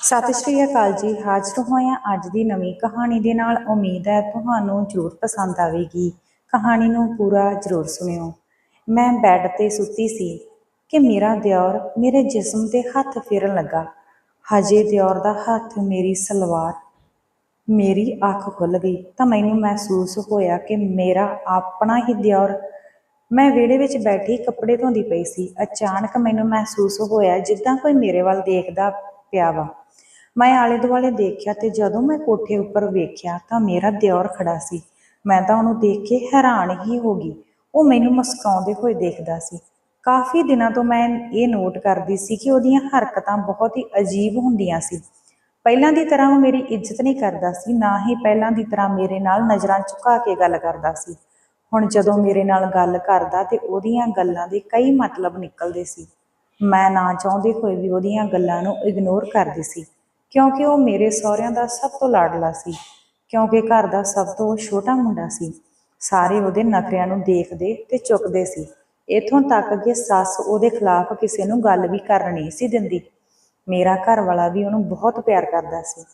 ਸਤਿ ਸ਼੍ਰੀ ਅਕਾਲ ਜੀ। ਹਾਜ਼ਰ ਹੋਇਆ ਅੱਜ ਦੀ ਨਵੀਂ ਕਹਾਣੀ ਦੇ ਨਾਲ ਉਮੀਦ ਹੈ ਤੁਹਾਨੂੰ ਜ਼ਰੂਰ ਪਸੰਦ ਆਵੇਗੀ। ਕਹਾਣੀ ਨੂੰ ਪੂਰਾ ਜ਼ਰੂਰ ਸੁਣਿਓ। ਮੈਂ ਬੈੱਡ ਤੇ ਸੁੱਤੀ ਸੀ ਕਿ ਮੇਰਾ ਦਿਓਰ ਮੇਰੇ ਜਿਸਮ ਤੇ ਹੱਥ ਫੇਰਨ ਲੱਗਾ। ਹਜੇ ਦਿਓਰ ਦਾ ਹੱਥ ਮੇਰੀ ਸਲਵਾਰ, ਮੇਰੀ ਅੱਖ ਖੁੱਲ ਗਈ ਤਾਂ ਮੈਨੂੰ ਮਹਿਸੂਸ ਹੋਇਆ ਕਿ ਮੇਰਾ ਆਪਣਾ ਹੀ ਦਿਓਰ। ਮੈਂ ਵਿਹੜੇ ਵਿੱਚ ਬੈਠੀ ਕੱਪੜੇ ਧੋਂਦੀ ਪਈ ਸੀ। ਅਚਾਨਕ ਮੈਨੂੰ ਮਹਿਸੂਸ ਹੋਇਆ ਜਿੱਦਾਂ ਕੋਈ ਮੇਰੇ ਵੱਲ ਦੇਖਦਾ ਪਿਆ ਵਾ। ਮੈਂ ਆਲੇ ਦੁਆਲੇ ਦੇਖਿਆ ਤੇ ਜਦੋਂ ਮੈਂ ਕੋਠੇ ਉੱਪਰ ਵੇਖਿਆ ਤਾਂ ਮੇਰਾ ਦਿਓਰ ਖੜਾ ਸੀ। ਮੈਂ ਤਾਂ ਉਹਨੂੰ ਦੇਖ ਕੇ ਹੈਰਾਨ ਹੀ ਹੋ ਗਈ। ਉਹ ਮੈਨੂੰ ਮੁਸਕਾਉਂਦੇ ਹੋਏ ਦੇਖਦਾ ਸੀ। ਕਾਫੀ ਦਿਨਾਂ ਤੋਂ ਮੈਂ ਇਹ ਨੋਟ ਕਰਦੀ ਸੀ ਕਿ ਉਹਦੀਆਂ ਹਰਕਤਾਂ ਬਹੁਤ ਹੀ ਅਜੀਬ ਹੁੰਦੀਆਂ ਸੀ। ਪਹਿਲਾਂ ਦੀ ਤਰ੍ਹਾਂ ਉਹ ਮੇਰੀ ਇੱਜ਼ਤ ਨਹੀਂ ਕਰਦਾ ਸੀ, ਨਾ ਹੀ ਪਹਿਲਾਂ ਦੀ ਤਰ੍ਹਾਂ ਮੇਰੇ ਨਾਲ ਨਜ਼ਰਾਂ ਝੁਕਾ ਕੇ ਗੱਲ ਕਰਦਾ ਸੀ। ਹੁਣ ਜਦੋਂ ਮੇਰੇ ਨਾਲ ਗੱਲ ਕਰਦਾ ਤੇ ਉਹਦੀਆਂ ਗੱਲਾਂ ਦੇ ਕਈ ਮਤਲਬ ਨਿਕਲਦੇ ਸੀ। ਮੈਂ ਨਾ ਚਾਹੁੰਦੇ ਹੋਏ ਵੀ ਉਹਦੀਆਂ ਗੱਲਾਂ ਨੂੰ ਇਗਨੋਰ ਕਰਦੀ ਸੀ। ਕਿਉਂਕਿ ਉਹ ਮੇਰੇ ਸਹੁਰਿਆਂ ਦਾ ਸਭ ਤੋਂ ਲਾਡਲਾ ਸੀ, ਕਿਉਂਕਿ ਘਰ ਦਾ ਸਭ ਤੋਂ ਛੋਟਾ ਮੁੰਡਾ ਸੀ। ਸਾਰੇ ਉਹਦੇ ਨਖਰਿਆਂ ਨੂੰ ਦੇਖਦੇ ਤੇ ਚੁੱਕਦੇ ਸੀ। ਇਥੋਂ ਤੱਕ ਕਿ ਸੱਸ ਉਹਦੇ ਖਿਲਾਫ ਕਿਸੇ ਨੂੰ ਗੱਲ ਵੀ ਕਰਨ ਨਹੀਂ ਸੀ ਦਿੰਦੀ। ਮੇਰਾ ਘਰ ਵਾਲਾ ਵੀ ਉਹਨੂੰ ਬਹੁਤ ਪਿਆਰ ਕਰਦਾ ਸੀ।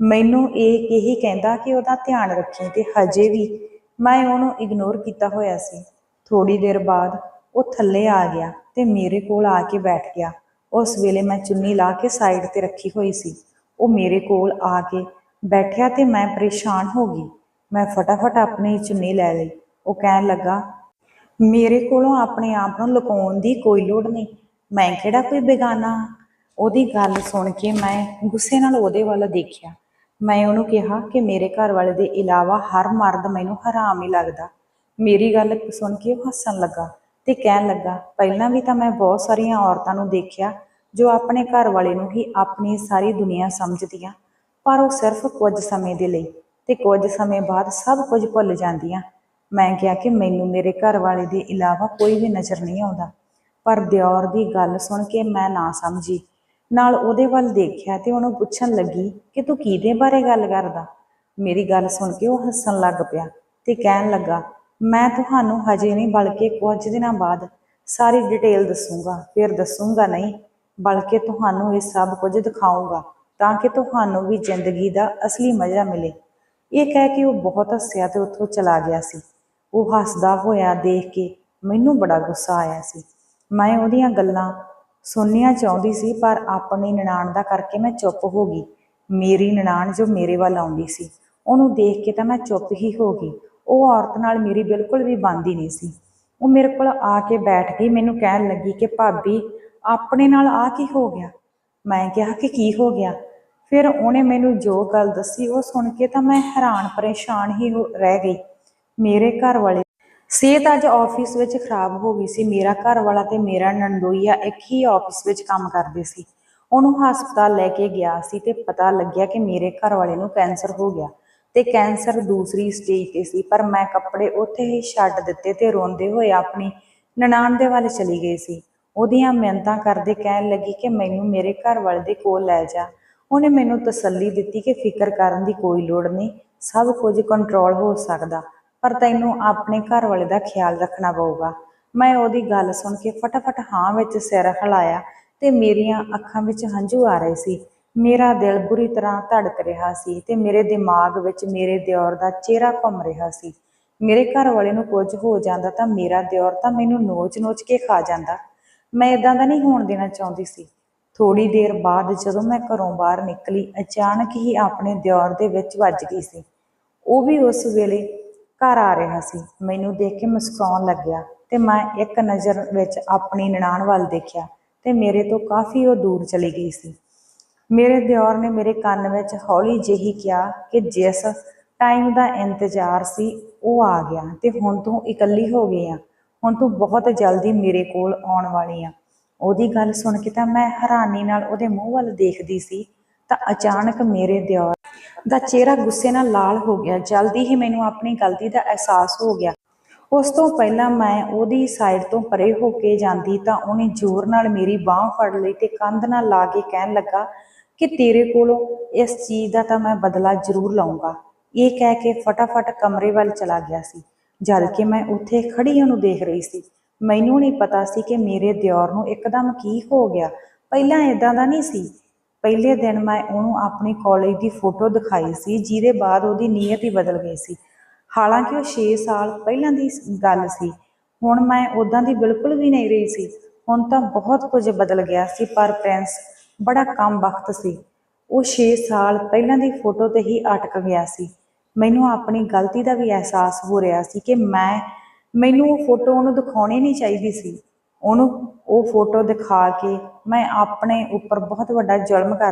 ਮੈਨੂੰ ਇਹ ਇਹੀ ਕਹਿੰਦਾ ਕਿ ਉਹਦਾ ਧਿਆਨ ਰੱਖੀ ਤੇ ਹਜੇ ਵੀ ਮੈਂ ਉਹਨੂੰ ਇਗਨੋਰ ਕੀਤਾ ਹੋਇਆ ਸੀ। ਥੋੜੀ ਦੇਰ ਬਾਅਦ ਉਹ ਥੱਲੇ ਆ ਗਿਆ ਤੇ ਮੇਰੇ ਕੋਲ ਆ ਕੇ ਬੈਠ ਗਿਆ। ਉਸ ਵੇਲੇ ਮੈਂ ਚੁੰਨੀ ਲਾ ਕੇ ਸਾਈਡ ਤੇ ਰੱਖੀ ਹੋਈ ਸੀ। ਉਹ ਮੇਰੇ ਕੋਲ ਆ ਕੇ ਬੈਠਿਆ ਤੇ ਮੈਂ ਪਰੇਸ਼ਾਨ ਹੋ ਗਈ। ਮੈਂ ਫਟਾਫਟ ਆਪਣੀ ਚੁੰਨੀ ਲੈ ਲਈ। ਉਹ ਕਹਿਣ ਲੱਗਾ, ਮੇਰੇ ਕੋਲੋਂ ਆਪਣੇ ਆਪ ਨੂੰ ਲੁਕਾਉਣ ਦੀ ਕੋਈ ਲੋੜ ਨਹੀਂ। ਮੈਂ ਕਿਹੜਾ ਕੋਈ ਬੇਗਾਨਾ? ਉਹਦੀ ਗੱਲ ਸੁਣ ਕੇ ਮੈਂ ਗੁੱਸੇ ਨਾਲ ਉਹਦੇ ਵੱਲ ਦੇਖਿਆ। ਮੈਂ ਉਹਨੂੰ ਕਿਹਾ ਕਿ ਮੇਰੇ ਘਰ ਵਾਲੇ ਦੇ ਇਲਾਵਾ ਹਰ ਮਰਦ ਮੈਨੂੰ ਹਰਾਮ ਹੀ ਲੱਗਦਾ। ਮੇਰੀ ਗੱਲ ਸੁਣ ਕੇ ਉਹ ਹੱਸਣ ਲੱਗਾ ਤੇ ਕਹਿਣ ਲੱਗਾ, ਪਹਿਲਾਂ ਵੀ ਤਾਂ ਮੈਂ ਬਹੁਤ ਸਾਰੀਆਂ ਔਰਤਾਂ ਨੂੰ ਦੇਖਿਆ ਜੋ ਆਪਣੇ ਘਰ ਵਾਲੇ ਨੂੰ ਹੀ ਆਪਣੀ ਸਾਰੀ ਦੁਨੀਆ ਸਮਝਦੀਆਂ, ਪਰ ਉਹ ਸਿਰਫ ਕੁਝ ਸਮੇਂ ਦੇ ਲਈ ਤੇ ਕੁਝ ਸਮੇਂ ਬਾਅਦ ਸਭ ਕੁਝ ਭੁੱਲ ਜਾਂਦੀਆਂ। ਮੈਂ ਕਿਹਾ ਕਿ ਮੈਨੂੰ ਮੇਰੇ ਘਰ ਵਾਲੇ ਦੇ ਇਲਾਵਾ ਕੋਈ ਵੀ ਨਜ਼ਰ ਨਹੀਂ ਆਉਂਦਾ, ਪਰ ਦਿਓਰ ਦੀ ਗੱਲ ਸੁਣ ਕੇ ਮੈਂ ਨਾ ਸਮਝੀ। ਨਾਲ ਉਹਦੇ ਵੱਲ ਦੇਖਿਆ ਤੇ ਉਹਨੂੰ ਪੁੱਛਣ ਲੱਗੀ ਕਿ ਤੂੰ ਕਿਹਦੇ ਬਾਰੇ ਗੱਲ ਕਰਦਾ? ਮੇਰੀ ਗੱਲ ਸੁਣ ਕੇ ਉਹ ਹੱਸਣ ਲੱਗ ਪਿਆ ਤੇ ਕਹਿਣ ਲੱਗਾ, ਮੈਂ ਤੁਹਾਨੂੰ ਹਜੇ ਨਹੀਂ ਬਲਕਿ ਕੁਝ ਦਿਨਾਂ ਬਾਅਦ ਸਾਰੀ ਡਿਟੇਲ ਦੱਸੂਗਾ, ਫਿਰ ਦੱਸੂਗਾ ਨਹੀਂ। ਬਲਕਿ ਤੁਹਾਨੂੰ ਇਹ ਸਭ ਕੁਝ ਦਿਖਾਊਂਗਾ ਤਾਂ ਕਿ ਤੁਹਾਨੂੰ ਵੀ ਜ਼ਿੰਦਗੀ ਦਾ ਅਸਲੀ ਮਜ਼ਾ ਮਿਲੇ। ਇਹ ਕਹਿ ਕੇ ਉਹ ਬਹੁਤ ਹੱਸਿਆ ਤੇ ਉੱਥੋਂ ਚਲਾ ਗਿਆ ਸੀ। ਉਹ ਹੱਸਦਾ ਹੋਇਆ ਦੇਖ ਕੇ ਮੈਨੂੰ ਬੜਾ ਗੁੱਸਾ ਆਇਆ ਸੀ। ਮੈਂ ਉਹਦੀਆਂ ਗੱਲਾਂ ਸੁਣਨੀਆਂ ਚਾਹੁੰਦੀ ਸੀ, ਪਰ ਆਪਣੀ ਨਨਾਣ ਦਾ ਕਰਕੇ ਮੈਂ ਚੁੱਪ ਹੋ ਗਈ। ਮੇਰੀ ਨਨਾਣ ਜੋ ਮੇਰੇ ਵੱਲ ਆਉਂਦੀ ਸੀ, ਉਹਨੂੰ ਦੇਖ ਕੇ ਤਾਂ ਮੈਂ ਚੁੱਪ ਹੀ ਹੋ ਗਈ। ਉਹ ਔਰਤ ਨਾਲ ਮੇਰੀ ਬਿਲਕੁਲ ਵੀ ਬਣਦੀ ਨਹੀਂ ਸੀ। ਉਹ ਮੇਰੇ ਕੋਲ ਆ ਕੇ ਬੈਠ ਗਈ ਮੈਨੂੰ ਕਹਿਣ ਲੱਗੀ ਕਿ ਭਾਬੀ ਆਪਣੇ ਨਾਲ ਆ ਕੀ ਹੋ ਗਿਆ? ਮੈਂ ਕਿਹਾ ਕਿ ਕੀ ਹੋ ਗਿਆ? ਫਿਰ ਉਹਨੇ ਮੈਨੂੰ ਜੋ ਗੱਲ ਦੱਸੀ ਉਹ ਸੁਣ ਕੇ ਤਾਂ ਮੈਂ ਹੈਰਾਨ ਪਰੇਸ਼ਾਨ ਹੀ ਰਹਿ ਗਈ। ਮੇਰੇ ਘਰ ਵਾਲੇ ਸਿਹਤ ਅੱਜ ਆਫਿਸ ਵਿੱਚ ਖਰਾਬ ਹੋ ਗਈ ਸੀ। ਮੇਰਾ ਘਰ ਵਾਲਾ ਤੇ ਮੇਰਾ ਨੰਦੋਈਆ ਇੱਕ ਹੀ ਆਫਿਸ ਵਿੱਚ ਕੰਮ ਕਰਦੇ ਸੀ। ਉਹਨੂੰ ਹਸਪਤਾਲ ਲੈ ਕੇ ਗਿਆ ਸੀ ਤੇ ਪਤਾ ਲੱਗਿਆ ਕਿ ਮੇਰੇ ਘਰ ਵਾਲੇ ਨੂੰ ਕੈਂਸਰ ਹੋ ਗਿਆ ਤੇ ਕੈਂਸਰ ਦੂਸਰੀ ਸਟੇਜ ਤੇ ਸੀ। ਪਰ ਮੈਂ ਕੱਪੜੇ ਉੱਥੇ ਹੀ ਛੱਡ ਦਿੱਤੇ ਤੇ ਰੋਂਦੇ ਹੋਏ ਆਪਣੀ ਨਨਾਣ ਦੇ ਵੱਲ ਚਲੀ ਗਈ ਸੀ। ਉਹਦੀਆਂ ਮਿਹਨਤਾਂ ਕਰਦੇ ਕਹਿਣ ਲੱਗੀ ਕਿ ਮੈਨੂੰ ਮੇਰੇ ਘਰ ਵਾਲੇ ਦੇ ਕੋਲ ਲੈ ਜਾ। ਉਹਨੇ ਮੈਨੂੰ ਤਸੱਲੀ ਦਿੱਤੀ ਕਿ ਫਿਕਰ ਕਰਨ ਦੀ ਕੋਈ ਲੋੜ ਨਹੀਂ, ਸਭ ਕੁਝ ਕੰਟਰੋਲ ਹੋ ਸਕਦਾ, ਪਰ ਤੈਨੂੰ ਆਪਣੇ ਘਰ ਵਾਲੇ ਦਾ ਖਿਆਲ ਰੱਖਣਾ ਪਊਗਾ। ਮੈਂ ਉਹਦੀ ਗੱਲ ਸੁਣ ਕੇ ਫਟਾਫਟ ਹਾਂ ਵਿੱਚ ਸਿਰ ਹਿਲਾਇਆ ਤੇ ਮੇਰੀਆਂ ਅੱਖਾਂ ਵਿੱਚ ਹੰਝੂ ਆ ਰਹੇ ਸੀ। ਮੇਰਾ ਦਿਲ ਬੁਰੀ ਤਰ੍ਹਾਂ ਧੜਕ ਰਿਹਾ ਸੀ ਤੇ ਮੇਰੇ ਦਿਮਾਗ ਵਿੱਚ ਮੇਰੇ ਦਿਓਰ ਦਾ ਚਿਹਰਾ ਘੁੰਮ ਰਿਹਾ ਸੀ। ਮੇਰੇ ਘਰ ਵਾਲੇ ਨੂੰ ਕੁਝ ਹੋ ਜਾਂਦਾ ਤਾਂ ਮੇਰਾ ਦਿਓਰ ਤਾਂ ਮੈਨੂੰ ਨੋਚ-ਨੋਚ ਕੇ ਖਾ ਜਾਂਦਾ। ਮੈਂ ਇਦਾਂ ਦਾ ਨਹੀਂ ਹੋਣ ਦੇਣਾ ਚਾਹੁੰਦੀ ਸੀ। ਥੋੜੀ ਦੇਰ ਬਾਅਦ ਜਦੋਂ ਮੈਂ ਘਰੋਂ ਬਾਹਰ ਨਿਕਲੀ, ਅਚਾਨਕ ਹੀ ਆਪਣੇ ਦਿਓਰ ਦੇ ਵਿੱਚ ਵੱਜ ਗਈ ਸੀ। ਉਹ ਵੀ ਉਸ ਵੇਲੇ ਘਰ ਆ ਰਿਹਾ ਸੀ। ਮੈਨੂੰ ਦੇਖ ਕੇ ਮੁਸਕਾਉਣ ਲੱਗਿਆ ਤੇ ਮੈਂ ਇੱਕ ਨਜ਼ਰ ਵਿੱਚ ਆਪਣੀ ਨਨਾਣ ਵੱਲ ਦੇਖਿਆ ਤੇ ਮੇਰੇ ਤੋਂ ਕਾਫੀ ਉਹ ਦੂਰ ਚਲੀ ਗਈ ਸੀ। ਮੇਰੇ ਦਿਓਰ ਨੇ ਮੇਰੇ ਕੰਨ ਵਿੱਚ ਹੌਲੀ ਜਿਹੀ ਕਿਹਾ ਕਿ ਜਿਸ ਟਾਈਮ ਦਾ ਇੰਤਜ਼ਾਰ ਸੀ, ਉਹ ਆ ਗਿਆ ਤੇ ਹੁਣ ਤੂੰ ਇਕੱਲੀ ਹੋ ਗਈ ਆ। ਹੁਣ ਤੂੰ ਬਹੁਤ ਜਲਦੀ ਮੇਰੇ ਕੋਲ ਆਉਣ ਵਾਲੀ ਆ। ਉਹਦੀ ਗੱਲ ਸੁਣ ਕੇ ਤਾਂ ਮੈਂ ਹੈਰਾਨੀ ਨਾਲ ਉਹਦੇ ਮੂੰਹ ਵੱਲ ਦੇਖਦੀ ਸੀ, ਤਾਂ ਅਚਾਨਕ ਮੇਰੇ ਦਿਓਰ ਦਾ ਚਿਹਰਾ ਗੁੱਸੇ ਨਾਲ ਲਾਲ ਹੋ ਗਿਆ। ਜਲਦੀ ਹੀ ਮੈਨੂੰ ਆਪਣੀ ਗਲਤੀ ਦਾ ਅਹਿਸਾਸ ਹੋ ਗਿਆ। ਉਸ ਤੋਂ ਪਹਿਲਾਂ ਮੈਂ ਉਹਦੀ ਸਾਈਡ ਤੋਂ ਪਰੇ ਹੋ ਕੇ ਜਾਂਦੀ ਤਾਂ ਉਹਨੇ ਜ਼ੋਰ ਨਾਲ ਮੇਰੀ ਬਾਹ ਫੜ ਲਈ ਤੇ ਕੰਧ ਨਾਲ ਲਾ ਕੇ ਕਹਿਣ ਲੱਗਾ ਕਿ ਤੇਰੇ ਕੋਲੋਂ ਇਸ ਚੀਜ਼ ਦਾ ਤਾਂ ਮੈਂ ਬਦਲਾ ਜ਼ਰੂਰ ਲਵਾਂਗਾ ਇਹ ਕਹਿ ਕੇ ਫਟਾਫਟ ਕਮਰੇ ਵੱਲ ਚਲਾ ਗਿਆ ਸੀ। ਜਦ ਕਿ ਮੈਂ ਉੱਥੇ ਖੜੀ ਉਹਨੂੰ ਦੇਖ ਰਹੀ ਸੀ। ਮੈਨੂੰ ਨਹੀਂ ਪਤਾ ਸੀ ਕਿ ਮੇਰੇ ਦਿਓਰ ਨੂੰ ਇੱਕਦਮ ਕੀ ਹੋ ਗਿਆ। ਪਹਿਲਾਂ ਇਦਾਂ ਦਾ ਨਹੀਂ ਸੀ। ਪਹਿਲੇ ਦਿਨ ਮੈਂ ਉਹਨੂੰ ਆਪਣੀ ਕਾਲਜ ਦੀ ਫੋਟੋ ਦਿਖਾਈ ਸੀ, ਜਿਹਦੇ ਬਾਅਦ ਉਹਦੀ ਨੀਅਤ ਹੀ ਬਦਲ ਗਈ ਸੀ। ਹਾਲਾਂਕਿ ਉਹ 6 ਸਾਲ ਪਹਿਲਾਂ ਦੀ ਗੱਲ ਸੀ। ਹੁਣ ਮੈਂ ਉਦਾਂ ਦੀ ਬਿਲਕੁਲ ਵੀ ਨਹੀਂ ਰਹੀ ਸੀ। ਹੁਣ ਤਾਂ ਬਹੁਤ ਕੁਝ ਬਦਲ ਗਿਆ ਸੀ, ਪਰ ਪ੍ਰਿੰਸ ਬੜਾ ਕਮ ਵਕਤ ਸੀ। ਉਹ 6 ਸਾਲ ਪਹਿਲਾਂ ਦੀ ਫੋਟੋ ਤੇ ਹੀ ਅਟਕ ਗਿਆ ਸੀ। ਮੈਨੂੰ ਆਪਣੀ ਗਲਤੀ ਦਾ ਵੀ ਅਹਿਸਾਸ ਹੋ ਰਿਹਾ ਸੀ ਕਿ ਮੈਂ, ਮੈਨੂੰ ਉਹ ਫੋਟੋ ਉਹਨੂੰ ਦਿਖਾਉਣੀ ਨਹੀਂ ਚਾਹੀਦੀ ਸੀ। ਉਹਨੂੰ ਉਹ ਫੋਟੋ ਦਿਖਾ ਕੇ ਮੈਂ ਆਪਣੇ ਉੱਪਰ ਬਹੁਤ ਵੱਡਾ ਜ਼ੁਲਮ ਕਰ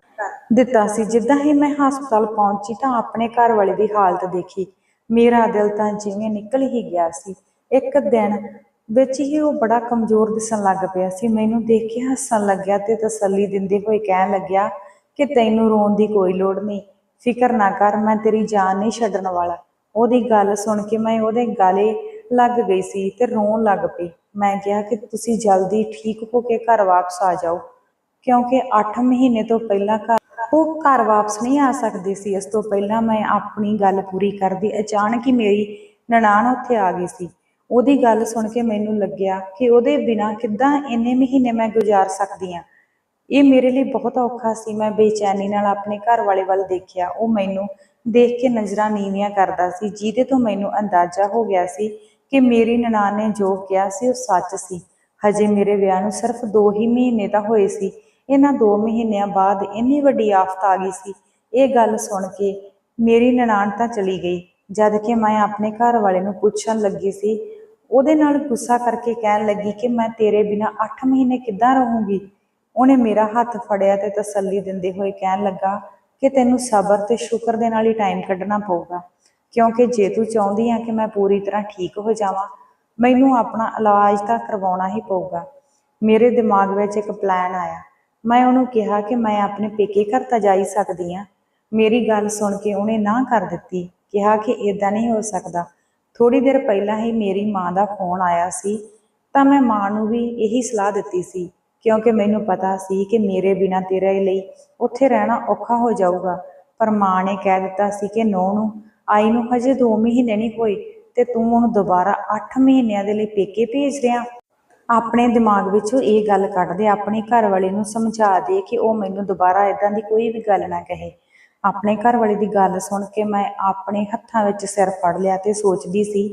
ਦਿੱਤਾ ਸੀ। ਜਿੱਦਾਂ ਹੀ ਮੈਂ ਹਸਪਤਾਲ ਪਹੁੰਚੀ ਤਾਂ ਆਪਣੇ ਘਰ ਵਾਲੇ ਦੀ ਹਾਲਤ ਦੇਖੀ। ਮੇਰਾ ਦਿਲ ਤਾਂ ਜਿਵੇਂ ਨਿਕਲ ਹੀ ਗਿਆ ਸੀ। ਇੱਕ ਦਿਨ ਵਿੱਚ ਹੀ ਉਹ ਬੜਾ ਕਮਜ਼ੋਰ ਦਿਸਣ ਲੱਗ ਪਿਆ ਸੀ। ਮੈਨੂੰ ਦੇਖ ਕੇ ਹੱਸਣ ਲੱਗਿਆ ਤੇ ਤਸੱਲੀ ਦਿੰਦੇ ਹੋਏ ਕਹਿਣ ਲੱਗਿਆ ਕਿ ਤੈਨੂੰ ਰੋਣ ਦੀ ਕੋਈ ਲੋੜ ਨਹੀਂ। ਫਿਕਰ ਨਾ ਕਰ, ਮੈਂ ਤੇਰੀ ਜਾਨ ਨਹੀਂ ਛੱਡਣ ਵਾਲਾ। ਉਹਦੀ ਗੱਲ ਸੁਣ ਕੇ ਮੈਂ ਉਹਦੇ ਗਾਲੇ ਲੱਗ ਗਈ ਸੀ ਤੇ ਰੋਣ ਲੱਗ ਪਈ। ਮੈਂ ਕਿਹਾ ਕਿ ਤੁਸੀਂ ਜਲਦੀ ਠੀਕ ਹੋ ਕੇ ਘਰ ਵਾਪਸ ਆ ਜਾਓ, ਕਿਉਂਕਿ 8 ਮਹੀਨੇ ਤੋਂ ਪਹਿਲਾਂ ਘਰ ਉਹ ਘਰ ਵਾਪਸ ਨਹੀਂ ਆ ਸਕਦੀ ਸੀ। ਇਸ ਤੋਂ ਪਹਿਲਾਂ ਮੈਂ ਆਪਣੀ ਗੱਲ ਪੂਰੀ ਕਰਦੀ, ਅਚਾਨਕ ਹੀ ਮੇਰੀ ਨਨਾਣ ਉੱਥੇ ਆ ਗਈ ਸੀ। ਉਹਦੀ ਗੱਲ ਸੁਣ ਕੇ ਮੈਨੂੰ ਲੱਗਿਆ ਕਿ ਉਹਦੇ ਬਿਨਾਂ ਕਿੱਦਾਂ ਇੰਨੇ ਮਹੀਨੇ ਮੈਂ ਗੁਜ਼ਾਰ ਸਕਦੀ ਹਾਂ। ਇਹ ਮੇਰੇ ਲਈ ਬਹੁਤ ਔਖਾ ਸੀ। ਮੈਂ ਬੇਚੈਨੀ ਨਾਲ ਆਪਣੇ ਘਰ ਵਾਲੇ ਵੱਲ ਦੇਖਿਆ। ਉਹ ਮੈਨੂੰ ਦੇਖ ਕੇ ਨਜ਼ਰਾਂ ਨੀਵੀਆਂ ਕਰਦਾ ਸੀ, ਜਿਹਦੇ ਤੋਂ ਮੈਨੂੰ ਅੰਦਾਜ਼ਾ ਹੋ ਗਿਆ ਸੀ ਕਿ ਮੇਰੀ ਨਨਾਣ ਨੇ ਜੋ ਕਿਹਾ ਸੀ ਉਹ ਸੱਚ ਸੀ। ਹਜੇ ਮੇਰੇ ਵਿਆਹ ਨੂੰ ਸਿਰਫ 2 ਹੀ ਮਹੀਨੇ ਤਾਂ ਹੋਏ ਸੀ। ਇਹਨਾਂ 2 ਮਹੀਨਿਆਂ ਬਾਅਦ ਇੰਨੀ ਵੱਡੀ ਆਫਤ ਆ ਗਈ ਸੀ। ਇਹ ਗੱਲ ਸੁਣ ਕੇ ਮੇਰੀ ਨਨਾਣ ਤਾਂ ਚਲੀ ਗਈ। ਜਦ ਕਿ ਮੈਂ ਆਪਣੇ ਘਰ ਵਾਲੇ ਨੂੰ ਪੁੱਛਣ ਲੱਗੀ ਸੀ, ਉਹਦੇ ਨਾਲ ਗੁੱਸਾ ਕਰਕੇ ਕਹਿਣ ਲੱਗੀ ਕਿ ਮੈਂ ਤੇਰੇ ਬਿਨਾ 8 ਮਹੀਨੇ ਕਿੱਦਾਂ ਰਹੂੰਗੀ? ਉਹਨੇ ਮੇਰਾ ਹੱਥ ਫੜਿਆ ਤੇ ਤਸੱਲੀ ਦਿੰਦੇ ਹੋਏ ਕਹਿਣ ਲੱਗਾ ਕਿ ਤੈਨੂੰ ਸਬਰ ਤੇ ਸ਼ੁਕਰ ਦੇ ਨਾਲ ਹੀ ਟਾਈਮ ਕੱਢਣਾ ਪਊਗਾ, ਕਿਉਂਕਿ ਜੇ ਤੂੰ ਚਾਹੁੰਦੀ ਆ ਕਿ ਮੈਂ ਪੂਰੀ ਤਰ੍ਹਾਂ ਠੀਕ ਹੋ ਜਾਵਾਂ, ਮੈਨੂੰ ਆਪਣਾ ਇਲਾਜ ਤਾਂ ਕਰਵਾਉਣਾ ਹੀ ਪਊਗਾ। ਮੇਰੇ ਦਿਮਾਗ ਵਿੱਚ ਇੱਕ ਪਲਾਨ ਆਇਆ। ਮੈਂ ਉਹਨੂੰ ਕਿਹਾ ਕਿ ਮੈਂ ਆਪਣੇ ਪੇਕੇ ਘਰ ਤਾਂ ਜਾਈ ਸਕਦੀ ਆ। ਮੇਰੀ ਗੱਲ ਸੁਣ ਕੇ ਉਹਨੇ ਨਾ ਕਰ ਦਿੱਤੀ। ਕਿਹਾ ਕਿ ਇਦਾਂ ਨਹੀਂ ਹੋ ਸਕਦਾ। ਥੋੜੀ ਦੇਰ ਪਹਿਲਾਂ ਹੀ ਮੇਰੀ ਮਾਂ ਦਾ ਫੋਨ ਆਇਆ ਸੀ, ਤਾਂ ਮੈਂ ਮਾਂ ਨੂੰ ਵੀ ਇਹੀ ਸਲਾਹ ਦਿੱਤੀ ਸੀ ਕਿਉਂਕਿ ਮੈਨੂੰ ਪਤਾ ਸੀ ਕਿ ਮੇਰੇ ਬਿਨਾਂ ਤੇਰੇ ਲਈ ਉੱਥੇ ਰਹਿਣਾ ਔਖਾ ਹੋ ਜਾਊਗਾ। ਪਰ ਮਾਂ ਨੇ ਕਹਿ ਦਿੱਤਾ ਸੀ ਕਿ ਨੌ ਨੂੰ, ਆਈ ਨੂੰ ਹਜੇ 2 ਮਹੀਨੇ ਨਹੀਂ ਹੋਏ ਤੇ ਤੂੰ ਉਹਨੂੰ ਦੁਬਾਰਾ 8 ਮਹੀਨਿਆਂ ਦੇ ਲਈ ਪੇਕੇ ਭੇਜ ਰਿਹਾ? ਆਪਣੇ ਦਿਮਾਗ ਵਿੱਚੋਂ ਇਹ ਗੱਲ ਕੱਢ ਦੇ ਆਪਣੇ ਘਰ ਵਾਲੇ ਨੂੰ ਸਮਝਾ ਦੇ ਕਿ ਉਹ ਮੈਨੂੰ ਦੁਬਾਰਾ ਇਦਾਂ ਦੀ ਕੋਈ ਵੀ ਗੱਲ ਨਾ ਕਹੇ। ਆਪਣੇ ਘਰ ਵਾਲੇ ਦੀ ਗੱਲ ਸੁਣ ਕੇ ਮੈਂ ਆਪਣੇ ਹੱਥਾਂ ਵਿੱਚ ਸਿਰ ਫੜ ਲਿਆ ਤੇ ਸੋਚਦੀ ਸੀ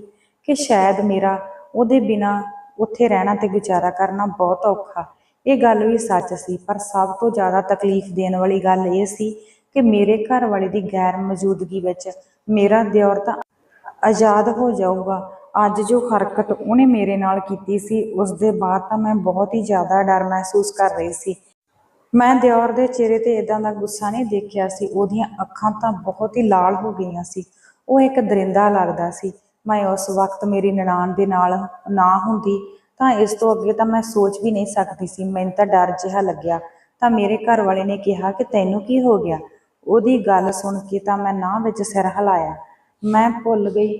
ਕਿ ਸ਼ਾਇਦ ਮੇਰਾ ਉਹਦੇ ਬਿਨਾ ਉੱਥੇ ਰਹਿਣਾ ਤੇ ਗੁਜ਼ਾਰਾ ਕਰਨਾ ਬਹੁਤ ਔਖਾ। ਇਹ ਗੱਲ ਵੀ ਸੱਚ ਸੀ, ਪਰ ਸਭ ਤੋਂ ਜ਼ਿਆਦਾ ਤਕਲੀਫ ਦੇਣ ਵਾਲੀ ਗੱਲ ਇਹ ਸੀ ਕਿ ਮੇਰੇ ਘਰ ਵਾਲੇ ਦੀ ਗੈਰ ਮੌਜੂਦਗੀ ਵਿੱਚ ਮੇਰਾ ਦਿਓਰ ਤਾਂ ਆਜ਼ਾਦ ਹੋ ਜਾਊਗਾ। ਅੱਜ ਜੋ ਹਰਕਤ ਉਹਨੇ ਮੇਰੇ ਨਾਲ ਕੀਤੀ ਸੀ ਉਸ ਦੇ ਬਾਅਦ ਤਾਂ ਮੈਂ ਬਹੁਤ ਹੀ ਜ਼ਿਆਦਾ ਡਰ ਮਹਿਸੂਸ ਕਰ ਰਹੀ ਸੀ। ਮੈਂ ਦਿਓਰ ਦੇ ਚਿਹਰੇ ਤੇ ਇਦਾਂ ਦਾ ਗੁੱਸਾ ਨਹੀਂ ਦੇਖਿਆ ਸੀ, ਉਹਦੀਆਂ ਅੱਖਾਂ ਤਾਂ ਬਹੁਤ ਹੀ ਲਾਲ ਹੋ ਗਈਆਂ ਸੀ। ਉਹ ਇੱਕ ਦਰਿੰਦਾ ਲੱਗਦਾ ਸੀ। ਮੈਂ ਉਸ ਵਕਤ ਮੇਰੀ ਨਨਾਣ ਦੇ ਨਾਲ ਨਾ ਹੁੰਦੀ ਤਾਂ ਇਸ ਤੋਂ ਅੱਗੇ ਤਾਂ ਮੈਂ ਸੋਚ ਵੀ ਨਹੀਂ ਸਕਦੀ ਸੀ, ਮੈਨੂੰ ਤਾਂ ਡਰ ਜਿਹਾ ਲੱਗਿਆ। ਤਾਂ ਮੇਰੇ ਘਰ ਵਾਲੇ ਨੇ ਕਿਹਾ ਕਿ ਤੈਨੂੰ ਕੀ ਹੋ ਗਿਆ? ਉਹਦੀ ਗੱਲ ਸੁਣ ਕੇ ਤਾਂ ਮੈਂ ਨਾ ਵਿੱਚ ਸਿਰ ਹਿਲਾਇਆ। ਮੈਂ ਭੁੱਲ ਗਈ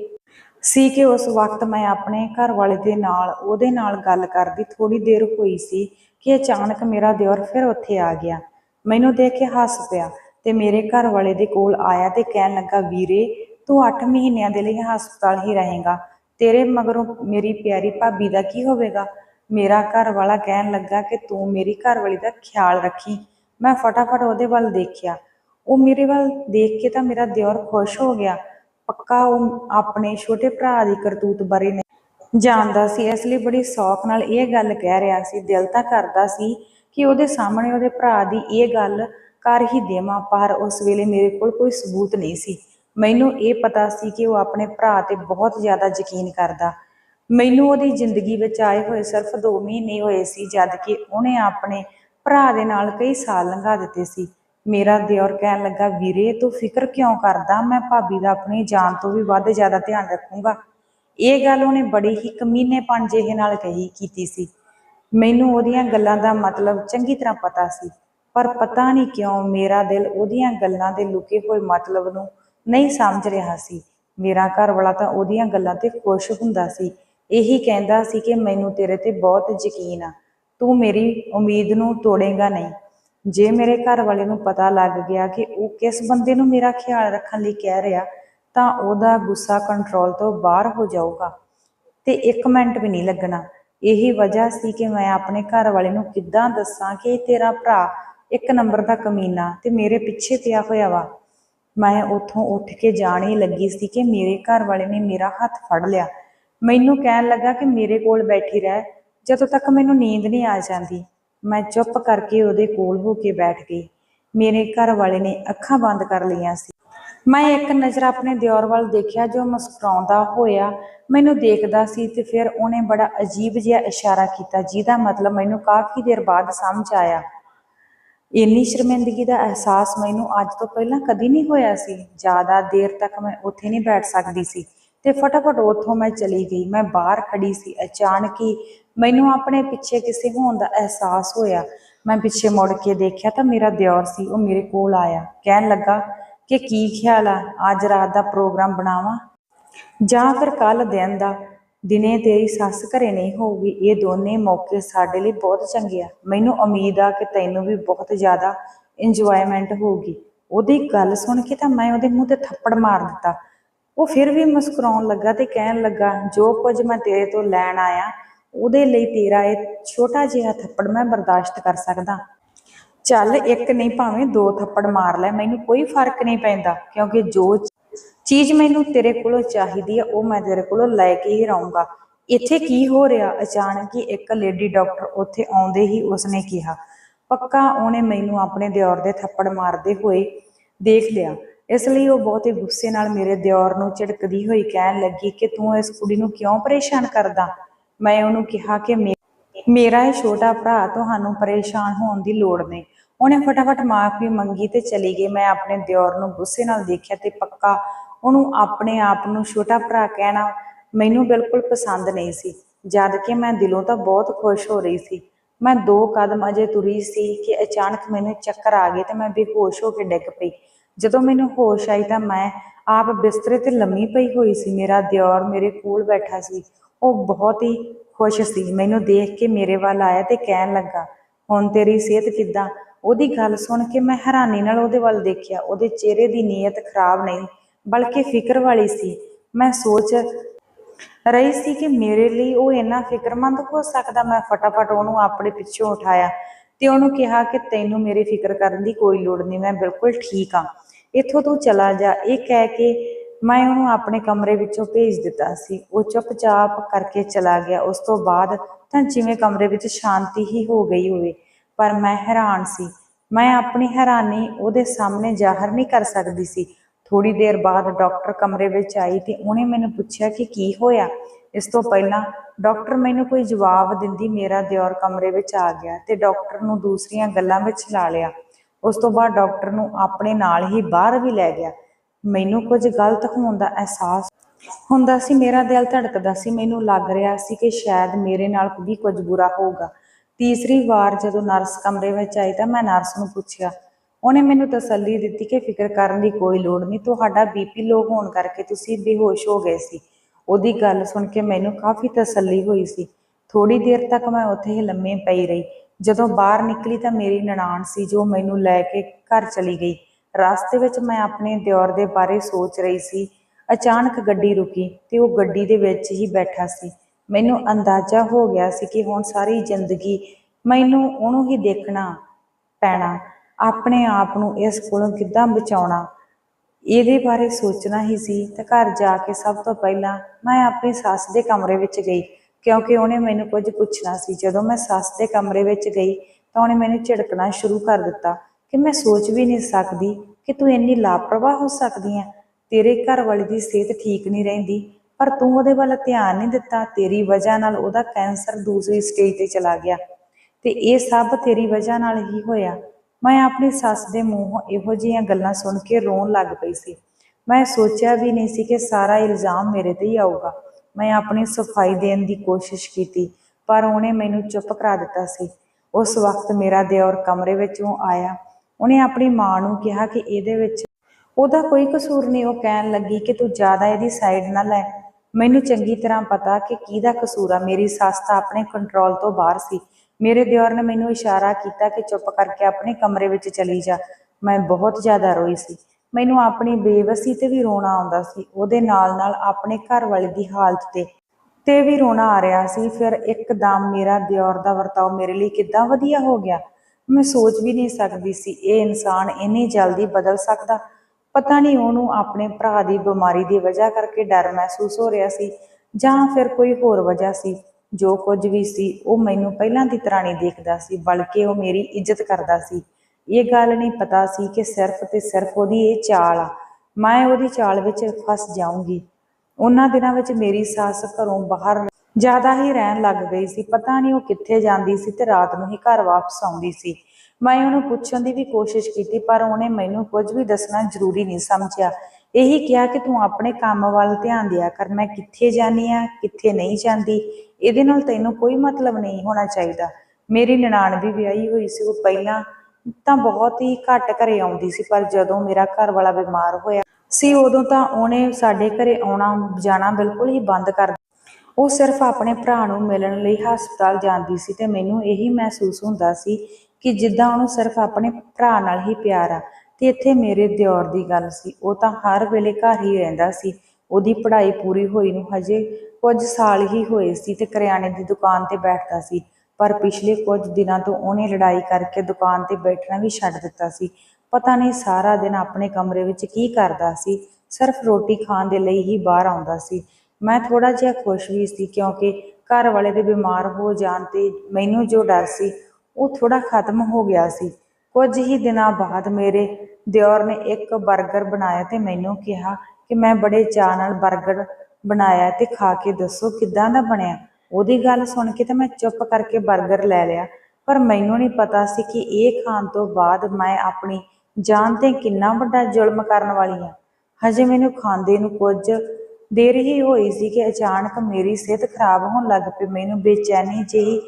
ਸੀ ਕਿ ਉਸ ਵਕਤ ਮੈਂ ਆਪਣੇ ਘਰ ਵਾਲੇ ਦੇ ਨਾਲ, ਉਹਦੇ ਨਾਲ ਗੱਲ ਕਰਦੀ ਥੋੜੀ ਦੇਰ ਹੋਈ ਸੀ ਕਿ ਅਚਾਨਕ ਮੇਰਾ ਦਿਓਰ ਫਿਰ ਉੱਥੇ ਆ ਗਿਆ। ਮੈਨੂੰ ਦੇਖ ਕੇ ਹੱਸ ਪਿਆ ਤੇ ਮੇਰੇ ਘਰ ਵਾਲੇ ਦੇ ਕੋਲ ਆਇਆ ਤੇ ਕਹਿਣ ਲੱਗਾ, ਵੀਰੇ, ਤੂੰ 8 ਮਹੀਨਿਆਂ ਦੇ ਲਈ ਹਸਪਤਾਲ ਹੀ ਰਹੇਗਾ। ਤੇਰੇ ਮਗਰੋਂ ਮੇਰੀ ਪਿਆਰੀ ਭਾਬੀ ਦਾ ਕੀ ਹੋਵੇਗਾ? ਮੇਰਾ ਘਰ ਵਾਲਾ ਕਹਿਣ ਲੱਗਾ ਕਿ ਤੂੰ ਮੇਰੀ ਘਰ ਵਾਲੀ ਦਾ ਖਿਆਲ ਰੱਖੀ। ਮੈਂ ਫਟਾਫਟ ਉਹਦੇ ਵੱਲ ਦੇਖਿਆ। ਉਹ ਮੇਰੇ ਵੱਲ ਦੇਖ ਕੇ ਤਾਂ ਮੇਰਾ ਦਿਓਰ ਖੁਸ਼ ਹੋ ਗਿਆ। ਪੱਕਾ ਉਹ ਆਪਣੇ ਛੋਟੇ ਭਰਾ ਦੀ ਕਰਤੂਤ ਬਾਰੇ ਨਹੀਂ ਜਾਣਦਾ ਸੀ। ਇਸ ਲਈ ਬੜੀ ਸੌਖ ਨਾਲ ਇਹ ਗੱਲ ਕਹਿ ਰਿਹਾ ਸੀ। ਦਿਲ ਤਾਂ ਕਰਦਾ ਸੀ ਕਿ ਉਹਦੇ ਸਾਹਮਣੇ ਉਹਦੇ ਭਰਾ ਦੀ ਇਹ ਗੱਲ ਕਰ ਹੀ ਦੇਵਾਂ, ਪਰ ਉਸ ਵੇਲੇ ਮੇਰੇ ਕੋਲ ਕੋਈ ਸਬੂਤ ਨਹੀਂ ਸੀ। ਮੈਨੂੰ ਇਹ ਪਤਾ ਸੀ ਕਿ ਉਹ ਆਪਣੇ ਭਰਾ ਤੇ ਬਹੁਤ ਜ਼ਿਆਦਾ ਯਕੀਨ ਕਰਦਾ। ਮੈਨੂੰ ਉਹਦੀ ਜ਼ਿੰਦਗੀ ਵਿੱਚ ਆਏ ਹੋਏ ਸਿਰਫ 2 ਮਹੀਨੇ ਹੋਏ ਸੀ, ਜਦ ਕਿ ਉਹਨੇ ਆਪਣੇ ਭਰਾ ਦੇ ਨਾਲ ਕਈ ਸਾਲ ਲੰਘਾ ਦਿੱਤੇ ਸੀ। ਮੇਰਾ ਦਿਓਰ ਕਹਿਣ ਲੱਗਾ, ਵੀਰੇ, ਤੂੰ ਫਿਕਰ ਕਿਉਂ ਕਰਦਾ? ਮੈਂ ਭਾਬੀ ਦਾ ਆਪਣੀ ਜਾਨ ਤੋਂ ਵੀ ਵੱਧ ਜ਼ਿਆਦਾ ਧਿਆਨ ਰੱਖੂੰਗਾ। ਇਹ ਗੱਲ ਉਹਨੇ ਬੜੀ ਹੀ ਕਮੀਨੇਪਣ ਜਿਹੇ ਨਾਲ ਕਹੀ, ਕੀਤੀ ਸੀ। ਮੈਨੂੰ ਉਹਦੀਆਂ ਗੱਲਾਂ ਦਾ ਮਤਲਬ ਚੰਗੀ ਤਰ੍ਹਾਂ ਪਤਾ ਸੀ, ਪਰ ਪਤਾ ਨਹੀਂ ਕਿਉਂ ਮੇਰਾ ਦਿਲ ਉਹਦੀਆਂ ਗੱਲਾਂ ਦੇ ਲੁਕੇ ਹੋਏ ਮਤਲਬ ਨੂੰ ਨਹੀਂ ਸਮਝ ਰਿਹਾ ਸੀ। ਮੇਰਾ ਘਰ ਵਾਲਾ ਤਾਂ ਉਹਦੀਆਂ ਗੱਲਾਂ ਤੇ ਖੁਸ਼ ਹੁੰਦਾ ਸੀ। ਇਹੀ ਕਹਿੰਦਾ ਸੀ ਕਿ ਮੈਨੂੰ ਤੇਰੇ ਤੇ ਬਹੁਤ ਯਕੀਨ ਆ। ਤੂੰ ਮੇਰੀ ਉਮੀਦ ਨੂੰ ਤੋੜੇਗਾ ਨਹੀਂ। ਜੇ ਮੇਰੇ ਘਰ ਵਾਲੇ ਨੂੰ ਪਤਾ ਲੱਗ ਗਿਆ ਕਿ ਉਹ ਕਿਸ ਬੰਦੇ ਨੂੰ ਮੇਰਾ ਖਿਆਲ ਰੱਖਣ ਲਈ ਕਹਿ ਰਿਹਾ, ਤਾਂ ਉਹਦਾ ਗੁੱਸਾ ਕੰਟਰੋਲ ਤੋਂ ਬਾਹਰ ਹੋ ਜਾਊਗਾ। ਤੇ ਇੱਕ ਮਿੰਟ ਵੀ ਨਹੀਂ ਲੱਗਣਾ। ਇਹੀ ਵਜ੍ਹਾ ਸੀ ਕਿ ਮੈਂ ਆਪਣੇ ਘਰ ਵਾਲੇ ਨੂੰ ਕਿੱਦਾਂ ਦੱਸਾਂ ਕਿ ਤੇਰਾ ਭਰਾ ਇੱਕ ਨੰਬਰ ਦਾ ਕਮੀਨਾ ਤੇ ਮੇਰੇ ਪਿੱਛੇ ਪਿਆ ਹੋਇਆ ਵਾ। ਮੈਂ ਉੱਥੋਂ ਉੱਠ ਕੇ ਜਾਣ ਹੀ ਲੱਗੀ ਸੀ ਕਿ ਮੇਰੇ ਘਰ ਵਾਲੇ ਨੇ ਮੇਰਾ ਹੱਥ ਫੜ ਲਿਆ। ਮੈਨੂੰ ਕਹਿਣ ਲੱਗਾ ਕਿ ਮੇਰੇ ਕੋਲ ਬੈਠੀ ਰਹਿ, ਜਦੋਂ ਤੱਕ ਮੈਨੂੰ ਨੀਂਦ ਨਹੀਂ ਆ ਜਾਂਦੀ, ਮੈਂ ਚੁੱਪ ਕਰਕੇ ਉਹਦੇ ਕੋਲ ਹੋ ਕੇ ਬੈਠ ਗਈ। ਮੇਰੇ ਘਰ ਵਾਲੇ ਨੇ ਅੱਖਾਂ ਬੰਦ ਕਰ ਲਈਆਂ ਸੀ। ਮੈਂ ਇੱਕ ਨਜ਼ਰ ਆਪਣੇ ਦਿਓਰ ਵੱਲ ਦੇਖਿਆ ਜੋ ਮੁਸਕਰਾਉਂਦਾ ਹੋਇਆ ਮੈਨੂੰ ਦੇਖਦਾ ਸੀ ਤੇ ਫਿਰ ਉਹਨੇ ਬੜਾ ਅਜੀਬ ਜਿਹਾ ਇਸ਼ਾਰਾ ਕੀਤਾ, ਜਿਹਦਾ ਮਤਲਬ ਮੈਨੂੰ ਕਾਫੀ ਦੇਰ ਬਾਅਦ ਸਮਝ ਆਇਆ। ਇੰਨੀ ਸ਼ਰਮਿੰਦਗੀ ਦਾ ਅਹਿਸਾਸ ਮੈਨੂੰ ਅੱਜ ਤੋਂ ਪਹਿਲਾਂ ਕਦੀ ਨਹੀਂ ਹੋਇਆ ਸੀ। ਜ਼ਿਆਦਾ ਦੇਰ ਤੱਕ ਮੈਂ ਉੱਥੇ ਨਹੀਂ ਬੈਠ ਸਕਦੀ ਸੀ ਤੇ ਫਟਾਫਟ ਉੱਥੋਂ ਮੈਂ ਚਲੀ ਗਈ। ਮੈਂ ਬਾਹਰ ਖੜੀ ਸੀ। ਅਚਾਨਕ ਹੀ ਮੈਨੂੰ ਆਪਣੇ ਪਿੱਛੇ ਕਿਸੇ ਹੋਣ ਦਾ ਅਹਿਸਾਸ ਹੋਇਆ। ਮੈਂ ਪਿੱਛੇ ਮੁੜ ਕੇ ਦੇਖਿਆ ਤਾਂ ਮੇਰਾ ਦਿਓਰ ਸੀ, ਉਹ ਮੇਰੇ ਕੋਲ ਆਇਆ। ਕਹਿਣ ਲੱਗਾ ਕਿ ਕੀ ਖਿਆਲ ਆ? ਅੱਜ ਰਾਤ ਦਾ ਪ੍ਰੋਗਰਾਮ ਬਣਾਵਾਂ? ਜਾਂ ਫਿਰ ਕੱਲ ਦਿਨ ਦਾ ਦਿਨੇ ਤੇਰੀ ਸੱਸ ਘਰੇ ਨਹੀਂ ਹੋਊਗੀ, ਇਹ ਦੋਨੇ ਮੌਕੇ ਸਾਡੇ ਲਈ ਬਹੁਤ ਚੰਗੇ ਆ। ਮੈਨੂੰ ਉਮੀਦ ਆ ਕਿ ਤੈਨੂੰ ਵੀ ਬਹੁਤ ਜ਼ਿਆਦਾ ਇੰਜੋਇਮੈਂਟ ਹੋਊਗੀ। ਉਹਦੀ ਗੱਲ ਸੁਣ ਕੇ ਤਾਂ ਮੈਂ ਉਹਦੇ ਮੂੰਹ ਤੇ ਥੱਪੜ ਮਾਰ ਦਿੱਤਾ। ਉਹ ਫਿਰ ਵੀ ਮੁਸਕਰਾਉਣ ਲੱਗਾ ਤੇ ਕਹਿਣ ਲੱਗਾ, ਜੋ ਕੁਝ ਮੈਂ ਤੇਰੇ ਤੋਂ ਲੈਣ ਆਇਆ, ਉਹਦੇ ਲਈ ਤੇਰਾ ਇਹ ਛੋਟਾ ਜਿਹਾ ਥੱਪੜ ਮੈਂ ਬਰਦਾਸ਼ਤ ਕਰ ਸਕਦਾ। ਚੱਲ ਇੱਕ ਨਹੀਂ ਭਾਵੇਂ ਦੋ ਥੱਪੜ ਮਾਰ ਲੈ, ਮੈਨੂੰ ਕੋਈ ਫ਼ਰਕ ਨਹੀਂ ਪੈਂਦਾ, ਕਿਉਂਕਿ ਜੋ ਚੀਜ਼ ਮੈਨੂੰ ਤੇਰੇ ਕੋਲੋਂ ਚਾਹੀਦੀ ਹੈ ਉਹ ਮੈਂ ਤੇਰੇ ਕੋਲੋਂ ਲੈ ਕੇ ਹੀ ਰਹੂੰਗਾ। ਇੱਥੇ ਕੀ ਹੋ ਰਿਹਾ? ਅਚਾਨਕ ਹੀ ਇੱਕ ਲੇਡੀ ਡਾਕਟਰ ਉੱਥੇ ਆਉਂਦੇ ਹੀ ਉਸਨੇ ਕਿਹਾ, ਪੱਕਾ ਉਹਨੇ ਮੈਨੂੰ ਆਪਣੇ ਦਿਓਰ ਦੇ ਥੱਪੜ ਮਾਰਦੇ ਹੋਏ ਦੇਖ ਲਿਆ। ਇਸ ਲਈ ਉਹ ਬਹੁਤੇ ਗੁੱਸੇ ਨਾਲ ਮੇਰੇ ਦਿਓਰ ਨੂੰ ਝਿੜਕਦੀ ਹੋਈ ਕਹਿਣ ਲੱਗੀ ਕਿ ਤੂੰ ਇਸ ਕੁੜੀ ਨੂੰ ਕਿਉਂ ਪਰੇਸ਼ਾਨ ਕਰਦਾ? ਮੈਂ ਉਹਨੂੰ ਕਿਹਾ ਕਿ ਮੇ- ਮੇਰਾ ਇਹ ਛੋਟਾ ਭਰਾ ਤੁਹਾਨੂੰ ਪਰੇਸ਼ਾਨ ਹੋਣ ਦੀ ਲੋੜ ਨਹੀਂ। ਉਹਨੇ ਫਟਾਫਟ ਮਾਫੀ ਮੰਗੀ ਤੇ ਚਲੀ ਗਈ। ਮੈਂ ਆਪਣੇ ਦਿਓਰ ਨੂੰ ਗੁੱਸੇ ਨਾਲ ਦੇਖਿਆ ਤੇ ਪੱਕਾ ਉਹਨੂੰ ਆਪਣੇ ਆਪ ਨੂੰ ਛੋਟਾ ਭਰਾ ਕਹਿਣਾ ਮੈਨੂੰ ਬਿਲਕੁਲ ਪਸੰਦ ਨਹੀਂ ਸੀ। ਜਦ ਕਿ ਮੈਂ ਦਿਲੋਂ ਤਾਂ ਬਹੁਤ ਖੁਸ਼ ਹੋ ਰਹੀ ਸੀ। ਮੈਂ ਦੋ ਕਦਮ ਅਜੇ ਤੁਰੀ ਸੀ ਕਿ ਅਚਾਨਕ ਮੈਨੂੰ ਚੱਕਰ ਆ ਗਏ ਤੇ ਮੈਂ ਬੇਹੋਸ਼ ਹੋ ਕੇ ਡਿੱਗ ਪਈ। ਜਦੋਂ ਮੈਨੂੰ ਹੋਸ਼ ਆਈ ਤਾਂ ਮੈਂ ਆਪ ਬਿਸਤਰੇ ਤੇ ਲੰਮੀ ਪਈ ਹੋਈ ਸੀ। ਮੇਰਾ ਦਿਓਰ ਮੇਰੇ ਕੋਲ ਬੈਠਾ ਸੀ। ਉਹ ਬਹੁਤ ਹੀ ਖੁਸ਼ ਸੀ। ਮੈਨੂੰ ਦੇਖ ਕੇ ਮੇਰੇ ਵੱਲ ਆਇਆ ਤੇ ਕਹਿਣ ਲੱਗਾ, ਹੁਣ ਤੇਰੀ ਸਿਹਤ ਕਿੱਦਾਂ? ਉਹਦੀ ਗੱਲ ਸੁਣ ਕੇ ਮੈਂ ਹੈਰਾਨੀ ਨਾਲ ਉਹਦੇ ਵੱਲ ਦੇਖਿਆ। ਉਹਦੇ ਚਿਹਰੇ ਦੀ ਨੀਅਤ ਖਰਾਬ ਨਹੀਂ ਬਲਕਿ ਫਿਕਰ ਵਾਲੀ ਸੀ। ਮੈਂ ਸੋਚ ਰਹੀ ਸੀ ਕਿ ਮੇਰੇ ਲਈ ਉਹ ਇੰਨਾ ਫਿਕਰਮੰਦ ਹੋ ਸਕਦਾ, ਮੈਂ ਫਟਾਫਟ ਉਹਨੂੰ ਆਪਣੇ ਪਿੱਛੋਂ ਉਠਾਇਆ ਤੇ ਉਹਨੂੰ ਕਿਹਾ ਕਿ ਤੈਨੂੰ ਮੇਰੀ ਫਿਕਰ ਕਰਨ ਦੀ ਕੋਈ ਲੋੜ ਨਹੀਂ, ਮੈਂ ਬਿਲਕੁਲ ਠੀਕ ਹਾਂ। ਇੱਥੋਂ ਤੂੰ ਚਲਾ ਜਾ। ਇਹ ਕਹਿ ਕੇ ਮੈਂ ਉਹਨੂੰ ਆਪਣੇ ਕਮਰੇ ਵਿੱਚੋਂ ਭੇਜ ਦਿੱਤਾ ਸੀ। ਉਹ ਚੁੱਪਚਾਪ ਕਰਕੇ ਚਲਾ ਗਿਆ। ਉਸ ਤੋਂ ਬਾਅਦ ਤਾਂ ਜਿਵੇਂ ਕਮਰੇ ਵਿੱਚ ਸ਼ਾਂਤੀ ਹੀ ਹੋ ਗਈ ਹੋਵੇ, ਪਰ ਮੈਂ ਹੈਰਾਨ ਸੀ। ਮੈਂ ਆਪਣੀ ਹੈਰਾਨੀ ਉਹਦੇ ਸਾਹਮਣੇ ਜ਼ਾਹਰ ਨਹੀਂ ਕਰ ਸਕਦੀ ਸੀ। ਥੋੜੀ ਦੇਰ ਬਾਅਦ ਡਾਕਟਰ ਕਮਰੇ ਵਿੱਚ ਆਈ ਤੇ ਉਹਨੇ ਮੈਨੂੰ ਪੁੱਛਿਆ ਕਿ ਕੀ ਹੋਇਆ। ਇਸ ਤੋਂ ਪਹਿਲਾਂ ਡਾਕਟਰ ਮੈਨੂੰ ਕੋਈ ਜਵਾਬ ਦਿੰਦੀ ਮੇਰਾ ਦਿਓਰ ਕਮਰੇ ਵਿੱਚ ਆ ਗਿਆ ਤੇ ਡਾਕਟਰ ਨੂੰ ਦੂਸਰੀਆਂ ਗੱਲਾਂ ਵਿੱਚ ਲਾ ਲਿਆ। ਉਸ ਤੋਂ ਬਾਅਦ ਡਾਕਟਰ ਨੂੰ ਆਪਣੇ ਨਾਲ ਹੀ ਬਾਹਰ ਵੀ ਲੈ ਗਿਆ। ਮੈਨੂੰ ਕੁਝ ਗਲਤ ਹੋਣ ਦਾ ਅਹਿਸਾਸ ਹੁੰਦਾ ਸੀ, ਮੇਰਾ ਦਿਲ ਧੜਕਦਾ ਸੀ, ਮੈਨੂੰ ਲੱਗ ਰਿਹਾ ਸੀ ਕਿ ਸ਼ਾਇਦ ਮੇਰੇ ਨਾਲ ਵੀ ਕੁਝ ਬੁਰਾ ਹੋਊਗਾ। ਤੀਸਰੀ ਵਾਰ ਜਦੋਂ ਨਰਸ ਕਮਰੇ ਵਿੱਚ ਆਈ ਤਾਂ ਮੈਂ ਨਰਸ ਨੂੰ ਪੁੱਛਿਆ ਉਹਨੇ ਮੈਨੂੰ ਤਸੱਲੀ ਦਿੱਤੀ ਕਿ ਫਿਕਰ ਕਰਨ ਦੀ ਕੋਈ ਲੋੜ ਨਹੀਂ। ਤੁਹਾਡਾ ਬੀਪੀ ਲੋ ਹੋਣ ਕਰਕੇ ਤੁਸੀਂ ਬੇਹੋਸ਼ ਹੋ ਗਏ ਸੀ। ਉਹਦੀ ਗੱਲ ਸੁਣ ਕੇ ਮੈਨੂੰ ਕਾਫੀ ਤਸੱਲੀ ਹੋਈ ਸੀ। ਥੋੜੀ ਦੇਰ ਤੱਕ ਮੈਂ ਉੱਥੇ ਹੀ ਲੰਮੇ ਪਈ ਰਹੀ। ਜਦੋਂ ਬਾਹਰ ਨਿਕਲੀ ਤਾਂ ਮੇਰੀ ਨਨਾਣ ਸੀ ਜੋ ਮੈਨੂੰ ਲੈ ਕੇ ਘਰ ਚਲੀ ਗਈ। ਰਸਤੇ ਵਿੱਚ ਮੈਂ ਆਪਣੇ ਦਿਓਰ ਦੇ ਬਾਰੇ ਸੋਚ ਰਹੀ ਸੀ। ਅਚਾਨਕ ਗੱਡੀ ਰੁਕੀ ਤੇ ਉਹ ਗੱਡੀ ਦੇ ਵਿੱਚ ਹੀ ਬੈਠਾ ਸੀ। ਮੈਨੂੰ ਅੰਦਾਜ਼ਾ ਹੋ ਗਿਆ ਸੀ ਕਿ ਹੁਣ ਸਾਰੀ ਜ਼ਿੰਦਗੀ ਮੈਨੂੰ ਉਹਨੂੰ ਹੀ ਦੇਖਣਾ ਪੈਣਾ ਆਪਣੇ ਆਪ ਨੂੰ ਇਸ ਕੋਲੋਂ ਕਿੱਦਾਂ ਬਚਾਉਣਾ? ਇਹਦੇ ਬਾਰੇ ਸੋਚਣਾ ਹੀ ਸੀ ਤੇ ਘਰ ਜਾ ਕੇ ਸਭ ਤੋਂ ਪਹਿਲਾਂ ਮੈਂ ਆਪਣੀ ਸੱਸ ਦੇ ਕਮਰੇ ਵਿੱਚ ਗਈ, ਕਿਉਂਕਿ ਉਹਨੇ ਮੈਨੂੰ ਕੁਝ ਪੁੱਛਣਾ ਸੀ। ਜਦੋਂ ਮੈਂ ਸੱਸ ਦੇ ਕਮਰੇ ਵਿੱਚ ਗਈ ਤਾਂ ਉਹਨੇ ਮੈਨੂੰ ਝਿੜਕਣਾ ਸ਼ੁਰੂ ਕਰ ਦਿੱਤਾ ਕਿ ਮੈਂ ਸੋਚ ਵੀ ਨਹੀਂ ਸਕਦੀ ਕਿ ਤੂੰ ਇੰਨੀ ਲਾਪਰਵਾਹ ਹੋ ਸਕਦੀ ਹੈ ਤੇਰੇ ਘਰ ਵਾਲੀ ਦੀ ਸਿਹਤ ਠੀਕ ਨਹੀਂ ਰਹਿੰਦੀ, ਪਰ ਤੂੰ ਉਹਦੇ ਵੱਲ ਧਿਆਨ ਨਹੀਂ ਦਿੱਤਾ। ਤੇਰੀ ਵਜ੍ਹਾ ਨਾਲ ਉਹਦਾ ਕੈਂਸਰ ਦੂਸਰੀ ਸਟੇਜ ਤੇ ਚਲਾ ਗਿਆ ਤੇ ਇਹ ਸਭ ਤੇਰੀ ਵਜ੍ਹਾ ਨਾਲ ਹੀ ਹੋਇਆ। ਮੈਂ ਆਪਣੀ ਸੱਸ ਦੇ ਮੂੰਹੋਂ ਇਹੋ ਜਿਹੀਆਂ ਗੱਲਾਂ ਸੁਣ ਕੇ ਰੋਣ ਲੱਗ ਪਈ ਸੀ। ਮੈਂ ਸੋਚਿਆ ਵੀ ਨਹੀਂ ਸੀ ਕਿ ਸਾਰਾ ਇਲਜ਼ਾਮ ਮੇਰੇ ਤੇ ਹੀ ਆਊਗਾ। ਮੈਂ ਆਪਣੀ ਸਫ਼ਾਈ ਦੇਣ ਦੀ ਕੋਸ਼ਿਸ਼ ਕੀਤੀ, ਪਰ ਉਹਨੇ ਮੈਨੂੰ ਚੁੱਪ ਕਰਾ ਦਿੱਤਾ ਸੀ। ਉਸ ਵਕਤ ਮੇਰਾ ਦਿਓਰ ਕਮਰੇ ਵਿੱਚੋਂ ਆਇਆ। ਉਹਨੇ ਆਪਣੀ ਮਾਂ ਨੂੰ ਕਿਹਾ ਕਿ ਇਹਦੇ ਵਿੱਚ ਉਹਦਾ ਕੋਈ ਕਸੂਰ ਨਹੀਂ, ਉਹ ਕਹਿਣ ਲੱਗੀ ਕਿ ਤੂੰ ਜ਼ਿਆਦਾ ਇਹਦੀ ਸਾਈਡ ਨਾ ਲੈ। ਮੈਨੂੰ ਚੰਗੀ ਤਰ੍ਹਾਂ ਪਤਾ ਕਿ ਕਿਹਦਾ ਕਸੂਰ ਆ। ਮੇਰੀ ਸੱਸ ਤਾਂ ਆਪਣੇ ਕੰਟਰੋਲ ਤੋਂ ਬਾਹਰ ਸੀ। ਮੇਰੇ ਦਿਓਰ ਨੇ ਮੈਨੂੰ ਇਸ਼ਾਰਾ ਕੀਤਾ ਕਿ ਚੁੱਪ ਕਰਕੇ ਆਪਣੇ ਕਮਰੇ ਵਿੱਚ ਚਲੀ ਜਾ। ਮੈਂ ਬਹੁਤ ਜ਼ਿਆਦਾ ਰੋਈ ਸੀ। ਮੈਨੂੰ ਆਪਣੀ ਬੇਵਸੀ ਤੇ ਵੀ ਰੋਣਾ ਆਉਂਦਾ ਸੀ। ਉਹਦੇ ਨਾਲ ਨਾਲ ਆਪਣੇ ਘਰ ਵਾਲੇ ਦੀ ਹਾਲਤ ਤੇ ਤੇ ਵੀ ਰੋਣਾ ਆ ਰਿਹਾ ਸੀ। ਫਿਰ ਇੱਕਦਮ ਮੇਰਾ ਦਿਓਰ ਦਾ ਵਰਤਾਓ ਮੇਰੇ ਲਈ ਕਿੱਦਾਂ ਵਧੀਆ ਹੋ ਗਿਆ? ਮੈਂ ਸੋਚ ਵੀ ਨਹੀਂ ਸਕਦੀ ਸੀ ਇਹ ਇਨਸਾਨ ਇੰਨੀ ਜਲਦੀ ਬਦਲ ਸਕਦਾ। ਪਤਾ ਨਹੀਂ ਉਹਨੂੰ ਆਪਣੇ ਭਰਾ ਦੀ ਬਿਮਾਰੀ ਦੀ ਵਜ੍ਹਾ ਕਰਕੇ ਡਰ ਮਹਿਸੂਸ ਹੋ ਰਿਹਾ ਸੀ ਜਾਂ ਫਿਰ ਕੋਈ ਹੋਰ ਵਜ੍ਹਾ ਸੀ। ਜੋ ਕੁਝ ਵੀ ਸੀ, ਉਹ ਮੈਨੂੰ ਪਹਿਲਾਂ ਦੀ ਤਰ੍ਹਾਂ ਨਹੀਂ ਦੇਖਦਾ ਸੀ, ਬਲਕਿ ਉਹ ਮੇਰੀ ਇੱਜ਼ਤ ਕਰਦਾ ਸੀ। ਇਹ ਗੱਲ ਨਹੀਂ ਪਤਾ ਸੀ ਕਿ ਸਿਰਫ ਤੇ ਸਿਰਫ ਉਹਦੀ ਇਹ ਚਾਲ ਆ। ਮੈਂ ਉਹਦੀ ਚਾਲ ਵਿੱਚ ਫਸ ਜਾਊਂਗੀ। ਉਹਨਾਂ ਦਿਨਾਂ ਵਿੱਚ ਮੇਰੀ ਸੱਸ ਘਰੋਂ ਬਾਹਰ ਜ਼ਿਆਦਾ ਹੀ ਰਹਿਣ ਲੱਗ ਗਈ ਸੀ। ਪਤਾ ਨਹੀਂ ਉਹ ਕਿੱਥੇ ਜਾਂਦੀ ਸੀ ਤੇ ਰਾਤ ਨੂੰ ਹੀ ਘਰ ਵਾਪਸ ਆਉਂਦੀ ਸੀ। ਮੈਂ ਉਹਨੂੰ ਪੁੱਛਣ ਦੀ ਵੀ ਕੋਸ਼ਿਸ਼ ਕੀਤੀ, ਪਰ ਉਹਨੇ ਮੈਨੂੰ ਕੁਝ ਵੀ ਦੱਸਣਾ ਜ਼ਰੂਰੀ ਨਹੀਂ ਸਮਝਿਆ। ਇਹੀ ਕਿਹਾ ਕਿ ਤੂੰ ਆਪਣੇ ਕੰਮ ਵੱਲ ਧਿਆਨ ਦਿਆ ਕਰ, ਮੈਂ ਕਿੱਥੇ ਜਾਨੀ ਆ ਕਿੱਥੇ ਨਹੀਂ ਜਾਂਦੀ, ਇਹਦੇ ਨਾਲ ਤੈਨੂੰ ਕੋਈ ਮਤਲਬ ਨਹੀਂ ਹੋਣਾ ਚਾਹੀਦਾ। ਮੇਰੀ ਨਨਾਣ ਵੀ ਵਿਆਹੀ ਹੋਈ ਸੀ, ਉਹ ਪਹਿਲਾਂ ਤਾਂ ਬਹੁਤ ਹੀ ਘੱਟ ਘਰੇ ਆਉਂਦੀ ਸੀ, ਪਰ ਜਦੋਂ ਮੇਰਾ ਘਰ ਵਾਲਾ ਬਿਮਾਰ ਹੋਇਆ ਸੀ, ਉਦੋਂ ਤਾਂ ਉਹਨੇ ਸਾਡੇ ਘਰੇ ਆਉਣਾ, ਜਾਣਾ ਬਿਲਕੁਲ ਹੀ ਬੰਦ ਕਰ ਉਹ ਸਿਰਫ ਆਪਣੇ ਭਰਾ ਨੂੰ ਮਿਲਣ ਲਈ ਹਸਪਤਾਲ ਜਾਂਦੀ ਸੀ ਤੇ ਮੈਨੂੰ ਇਹੀ ਮਹਿਸੂਸ ਹੁੰਦਾ ਸੀ ਕਿ ਜਿੱਦਾਂ ਉਹਨੂੰ ਸਿਰਫ ਆਪਣੇ ਭਰਾ ਨਾਲ ਹੀ ਪਿਆਰ ਆ ਤੇ ਇੱਥੇ ਮੇਰੇ ਦਿਓਰ ਦੀ ਗੱਲ ਸੀ। ਉਹ ਤਾਂ ਹਰ ਵੇਲੇ ਘਰ ਹੀ ਰਹਿੰਦਾ ਸੀ। ਉਹਦੀ ਪੜ੍ਹਾਈ ਪੂਰੀ ਹੋਈ ਨੂੰ ਹਜੇ ਕੁਝ ਸਾਲ ਹੀ ਹੋਏ ਸੀ ਤੇ ਕਰਿਆਨੇ ਦੀ ਦੁਕਾਨ ਤੇ ਬੈਠਦਾ ਸੀ। ਪਰ ਪਿਛਲੇ ਕੁਝ ਦਿਨਾਂ ਤੋਂ ਉਹਨੇ ਲੜਾਈ ਕਰਕੇ ਦੁਕਾਨ ਤੇ ਬੈਠਣਾ ਵੀ ਛੱਡ ਦਿੱਤਾ ਸੀ। ਪਤਾ ਨਹੀਂ ਸਾਰਾ ਦਿਨ ਆਪਣੇ ਕਮਰੇ ਵਿੱਚ ਕੀ ਕਰਦਾ ਸੀ। ਸਿਰਫ ਰੋਟੀ ਖਾਣ ਦੇ ਲਈ ਹੀ ਬਾਹਰ ਆਉਂਦਾ ਸੀ। ਮੈਂ ਥੋੜਾ ਜਿਹਾ ਖੁਸ਼ ਵੀ ਸੀ ਕਿਉਂਕਿ ਘਰ ਵਾਲੇ ਦੇ ਬਿਮਾਰ ਹੋ ਜਾਣ ਤੇ ਮੈਨੂੰ ਜੋ ਡਰ ਸੀ, ਉਹ ਥੋੜਾ ਖਤਮ ਹੋ ਗਿਆ ਸੀ। ਕੁਝ ਹੀ ਦਿਨਾਂ ਬਾਅਦ ਮੇਰੇ ਦਿਓਰ ਨੇ ਇੱਕ ਬਰਗਰ ਬਣਾਇਆ ਤੇ ਮੈਨੂੰ ਕਿਹਾ ਕਿ ਮੈਂ ਬੜੇ ਚਾਅ ਨਾਲ ਬਰਗਰ ਬਣਾਇਆ ਤੇ ਖਾ ਕੇ ਦੱਸੋ ਕਿੱਦਾਂ ਦਾ ਬਣਿਆ। ਉਹਦੀ ਗੱਲ ਸੁਣ ਕੇ ਤਾਂ ਮੈਂ ਚੁੱਪ ਕਰਕੇ ਬਰਗਰ ਲੈ ਲਿਆ, ਪਰ ਮੈਨੂੰ ਨਹੀਂ ਪਤਾ ਸੀ ਕਿ ਇਹ ਖਾਣ ਤੋਂ ਬਾਅਦ ਮੈਂ ਆਪਣੀ ਜਾਨ ਤੇ ਕਿੰਨਾ ਵੱਡਾ ਜ਼ੁਲਮ ਕਰਨ ਵਾਲੀ ਹਾਂ। ਹਜੇ ਮੈਨੂੰ ਖਾਂਦੇ ਨੂੰ ਕੁਝ ਦੇਰ ਹੀ ਹੋਈ ਸੀ ਕਿ ਅਚਾਨਕ ਮੇਰੀ ਸਿਹਤ ਖਰਾਬ ਹੋਣ ਲੱਗ ਪਈ। ਮੈਨੂੰ ਬੇਚੈਨੀ ਜਿਹੀ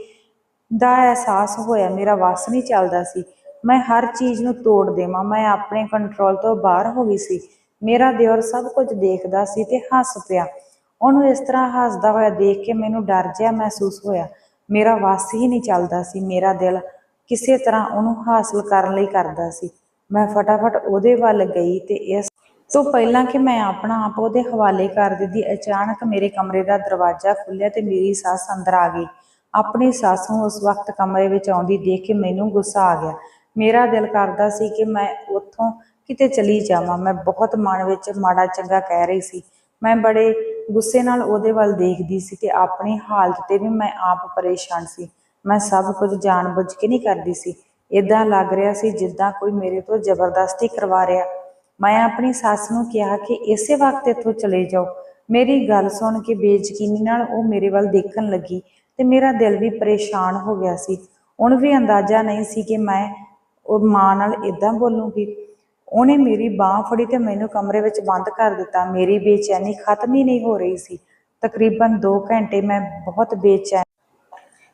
ਦਾ ਅਹਿਸਾਸ ਹੋਇਆ, ਮੇਰਾ ਵਾਸ ਨਹੀਂ ਚੱਲਦਾ ਸੀ। ਮੈਂ ਹਰ ਚੀਜ਼ ਨੂੰ ਤੋੜ ਦੇਵਾਂ। ਮੈਂ ਆਪਣੇ ਕੰਟਰੋਲ ਤੋਂ ਬਾਹਰ ਹੋ ਗਈ ਸੀ। ਮੇਰਾ ਦਿਓਰ ਸਭ ਕੁਝ ਦੇਖਦਾ ਸੀ ਤੇ ਹੱਸ ਪਿਆ। ਉਹਨੂੰ ਇਸ ਤਰ੍ਹਾਂ ਹੱਸਦਾ ਹੋਇਆ ਦੇਖ ਕੇ ਮੈਨੂੰ ਡਰ ਜਿਹਾ ਮਹਿਸੂਸ ਹੋਇਆ। ਮੇਰਾ ਵੱਸ ਹੀ ਨਹੀਂ ਚੱਲਦਾ ਸੀ। ਮੇਰਾ ਦਿਲ ਕਿਸੇ ਤਰ੍ਹਾਂ ਉਹਨੂੰ ਹਾਸਲ ਕਰਨ ਲਈ ਕਰਦਾ ਸੀ। ਮੈਂ ਫਟਾਫਟ ਉਹਦੇ ਵੱਲ ਗਈ ਤੇ ਇਸ ਤੋਂ ਪਹਿਲਾਂ ਕਿ ਮੈਂ ਆਪਣਾ ਆਪ ਉਹਦੇ ਹਵਾਲੇ ਕਰ ਦਿੱਤੀ, ਅਚਾਨਕ ਮੇਰੇ ਕਮਰੇ ਦਾ ਦਰਵਾਜ਼ਾ ਖੁੱਲਿਆ ਤੇ ਮੇਰੀ ਸੱਸ ਅੰਦਰ ਆ ਗਈ। ਆਪਣੀ ਸੱਸ ਨੂੰ ਉਸ ਵਕਤ ਕਮਰੇ ਵਿੱਚ ਆਉਂਦੀ ਦੇਖ ਕੇ ਮੈਨੂੰ ਗੁੱਸਾ ਆ ਗਿਆ। ਮੇਰਾ ਦਿਲ ਕਰਦਾ ਸੀ ਕਿ ਮੈਂ ਉੱਥੋਂ ਕਿਤੇ ਚਲੀ ਜਾਵਾਂ। ਮੈਂ ਬਹੁਤ ਮਨ ਵਿੱਚ ਮਾੜਾ ਚੰਗਾ ਕਹਿ ਰਹੀ ਸੀ। ਮੈਂ ਬੜੇ ਗੁੱਸੇ ਨਾਲ ਉਹਦੇ ਵੱਲ ਦੇਖਦੀ ਸੀ ਤੇ ਆਪਣੀ ਹਾਲਤ ਤੇ ਵੀ ਮੈਂ ਆਪ ਪਰੇਸ਼ਾਨ ਸੀ। ਮੈਂ ਸਭ ਕੁਝ ਜਾਣਬੁੱਝ ਕੇ ਨਹੀਂ ਕਰਦੀ ਸੀ। ਇਦਾਂ ਲੱਗ ਰਿਹਾ ਸੀ ਜਿੱਦਾਂ ਕੋਈ ਮੇਰੇ ਤੋਂ ਜ਼ਬਰਦਸਤੀ ਕਰਵਾ ਰਿਹਾ। ਮੈਂ ਆਪਣੀ ਸੱਸ ਨੂੰ ਕਿਹਾ ਕਿ ਇਸੇ ਵਕਤ ਇੱਥੋਂ ਚਲੇ ਜਾਓ। ਮੇਰੀ ਗੱਲ ਸੁਣ ਕੇ ਬੇਯਕੀਨੀ ਨਾਲ ਉਹ ਮੇਰੇ ਵੱਲ ਦੇਖਣ ਲੱਗੀ ਤੇ ਮੇਰਾ ਦਿਲ ਵੀ ਪਰੇਸ਼ਾਨ ਹੋ ਗਿਆ ਸੀ। ਹੁਣ ਵੀ ਅੰਦਾਜ਼ਾ ਨਹੀਂ ਸੀ ਕਿ ਮੈਂ ਉਹ ਮਾਂ ਨਾਲ ਇਦਾਂ ਬੋਲੂਗੀ, ਉਹਨੇ ਮੇਰੀ ਬਾਹ ਫੜੀ ਤੇ ਮੈਨੂੰ ਕਮਰੇ ਵਿੱਚ ਬੰਦ ਕਰ ਦਿੱਤਾ। ਮੇਰੀ ਬੇਚੈਨੀ ਖਤਮ ਹੀ ਨਹੀਂ ਹੋ ਰਹੀ ਸੀ। ਤਕਰੀਬਨ 2 ਘੰਟੇ ਮੈਂ ਬਹੁਤ ਬੇਚੈਨ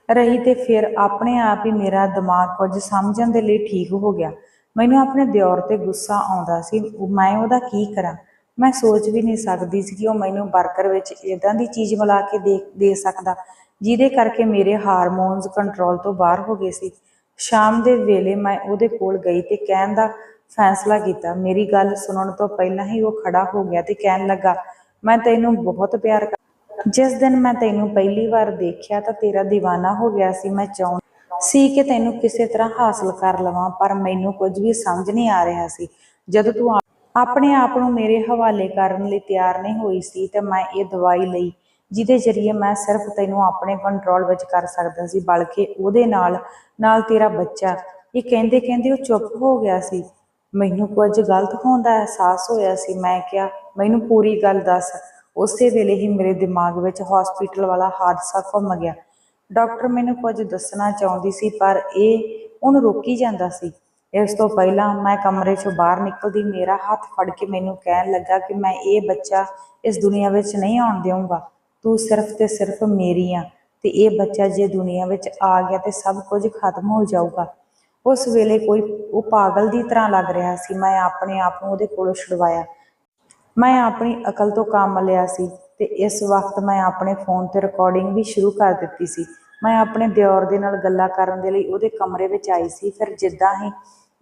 ਰਹੀ ਤੇ ਫਿਰ ਆਪਣੇ ਆਪ ਹੀ ਮੇਰਾ ਦਿਮਾਗ ਕੁਝ ਸਮਝਣ ਦੇ ਲਈ ਠੀਕ ਹੋ ਗਿਆ। ਮੈਨੂੰ ਆਪਣੇ ਦਿਓਰ ਤੇ ਗੁੱਸਾ ਆਉਂਦਾ ਸੀ, ਮੈਂ ਉਹਦਾ ਕੀ ਕਰਾਂ? ਮੈਂ ਸੋਚ ਵੀ ਨਹੀਂ ਸਕਦੀ ਸੀ ਕਿ ਉਹ ਮੈਨੂੰ 버ਗਰ ਵਿੱਚ ਇਦਾਂ ਦੀ ਚੀਜ਼ ਮਿਲਾ ਕੇ ਦੇ ਦੇ ਸਕਦਾ, ਜਿਹਦੇ ਕਰਕੇ ਮੇਰੇ ਹਾਰਮੋਨਸ ਕੰਟਰੋਲ ਤੋਂ ਬਾਹਰ ਹੋ ਗਏ ਸੀ। ਸ਼ਾਮ ਦੇ ਵੇਲੇ ਮੈਂ ਉਹਦੇ ਕੋਲ ਗਈ ਤੇ ਕਹਿਣ ਦਾ ਫੈਸਲਾ ਕੀਤਾ। ਮੇਰੀ ਗੱਲ ਸੁਣਨ ਤੋਂ ਪਹਿਲਾਂ ਹੀ ਉਹ ਖੜਾ ਹੋ ਗਿਆ ਤੇ ਕਹਿਣ ਲੱਗਾ, ਮੈਂ ਤੈਨੂੰ ਬਹੁਤ ਪਿਆਰ ਜਿਸ ਦਿਨ ਮੈਂ ਤੈਨੂੰ ਪਹਿਲੀ ਵਾਰ ਦੇਖਿਆ ਤਾਂ ਤੇਰਾ دیਵਾਨਾ ਹੋ ਗਿਆ ਸੀ। ਮੈਂ ਚਾਹੁੰ ਸੀ ਕਿ ਤੈਨੂੰ ਕਿਸੇ ਤਰ੍ਹਾਂ ਹਾਸਲ ਕਰ ਲਵਾਂ, ਪਰ ਮੈਨੂੰ ਕੁਝ ਵੀ ਸਮਝ ਨਹੀਂ ਆ ਰਿਹਾ ਸੀ। ਜਦੋਂ ਤੂੰ ਆਪਣੇ ਆਪ ਨੂੰ ਮੇਰੇ ਹਵਾਲੇ ਕਰਨ ਲਈ ਤਿਆਰ ਨਹੀਂ ਹੋਈ ਸੀ ਤੇ ਮੈਂ ਇਹ ਦਵਾਈ ਲਈ ਜਿਹਦੇ ਜ਼ਰੀਏ ਮੈਂ ਸਿਰਫ ਤੈਨੂੰ ਆਪਣੇ ਕੰਟਰੋਲ ਵਿੱਚ ਕਰ ਸਕਦਾ ਸੀ, ਬਲਕਿ ਉਹਦੇ ਨਾਲ ਨਾਲ ਤੇਰਾ ਬੱਚਾ। ਇਹ ਕਹਿੰਦੇ ਕਹਿੰਦੇ ਉਹ ਚੁੱਪ ਹੋ ਗਿਆ ਸੀ। ਮੈਨੂੰ ਕੁਝ ਗਲਤ ਹੋਣ ਦਾ ਅਹਿਸਾਸ ਹੋਇਆ ਸੀ। ਮੈਂ ਕਿਹਾ, ਮੈਨੂੰ ਪੂਰੀ ਗੱਲ ਦੱਸ। ਉਸੇ ਵੇਲੇ ਹੀ ਮੇਰੇ ਦਿਮਾਗ ਵਿੱਚ ਹਸਪੀਟਲ ਵਾਲਾ ਹਾਦਸਾ ਘੁੰਮ ਗਿਆ। ਡਾਕਟਰ ਮੈਨੂੰ ਕੁਝ ਦੱਸਣਾ ਚਾਹੁੰਦੀ ਸੀ, ਪਰ ਇਹ ਉਹਨੂੰ ਰੋਕੀ ਜਾਂਦਾ ਸੀ। ਇਸ ਤੋਂ ਪਹਿਲਾਂ ਮੈਂ ਕਮਰੇ 'ਚੋਂ ਬਾਹਰ ਨਿਕਲਦੀ, ਮੇਰਾ ਹੱਥ ਫੜ ਕੇ ਮੈਨੂੰ ਕਹਿਣ ਲੱਗਾ ਕਿ ਮੈਂ ਇਹ ਬੱਚਾ ਇਸ ਦੁਨੀਆ ਵਿੱਚ ਨਹੀਂ ਆਉਣ ਦੇਵਾਂਗਾ ਤੂੰ ਸਿਰਫ ਤੇ ਸਿਰਫ ਮੇਰੀ ਆ ਤੇ ਇਹ ਬੱਚਾ ਜੇ ਦੁਨੀਆ ਵਿੱਚ ਆ ਗਿਆ ਤੇ ਸਭ ਕੁਝ ਖਤਮ ਹੋ ਜਾਊਗਾ। ਉਸ ਵੇਲੇ ਕੋਈ, ਉਹ ਪਾਗਲ ਦੀ ਤਰ੍ਹਾਂ ਲੱਗ ਰਿਹਾ ਸੀ। ਮੈਂ ਆਪਣੇ ਆਪ ਨੂੰ ਉਹਦੇ ਕੋਲੋਂ ਛੁਡਵਾਇਆ। ਮੈਂ ਆਪਣੀ ਅਕਲ ਤੋਂ ਕੰਮ ਲਿਆ ਸੀ ਤੇ ਇਸ ਵਕਤ ਮੈਂ ਆਪਣੇ ਫੋਨ ਤੇ ਰਿਕਾਰਡਿੰਗ ਵੀ ਸ਼ੁਰੂ ਕਰ ਦਿੱਤੀ ਸੀ। ਮੈਂ ਆਪਣੇ ਦਿਓਰ ਦੇ ਨਾਲ ਗੱਲਾਂ ਕਰਨ ਦੇ ਲਈ ਉਹਦੇ ਕਮਰੇ ਵਿੱਚ ਆਈ ਸੀ। ਫਿਰ ਜਿੱਦਾਂ ਹੀ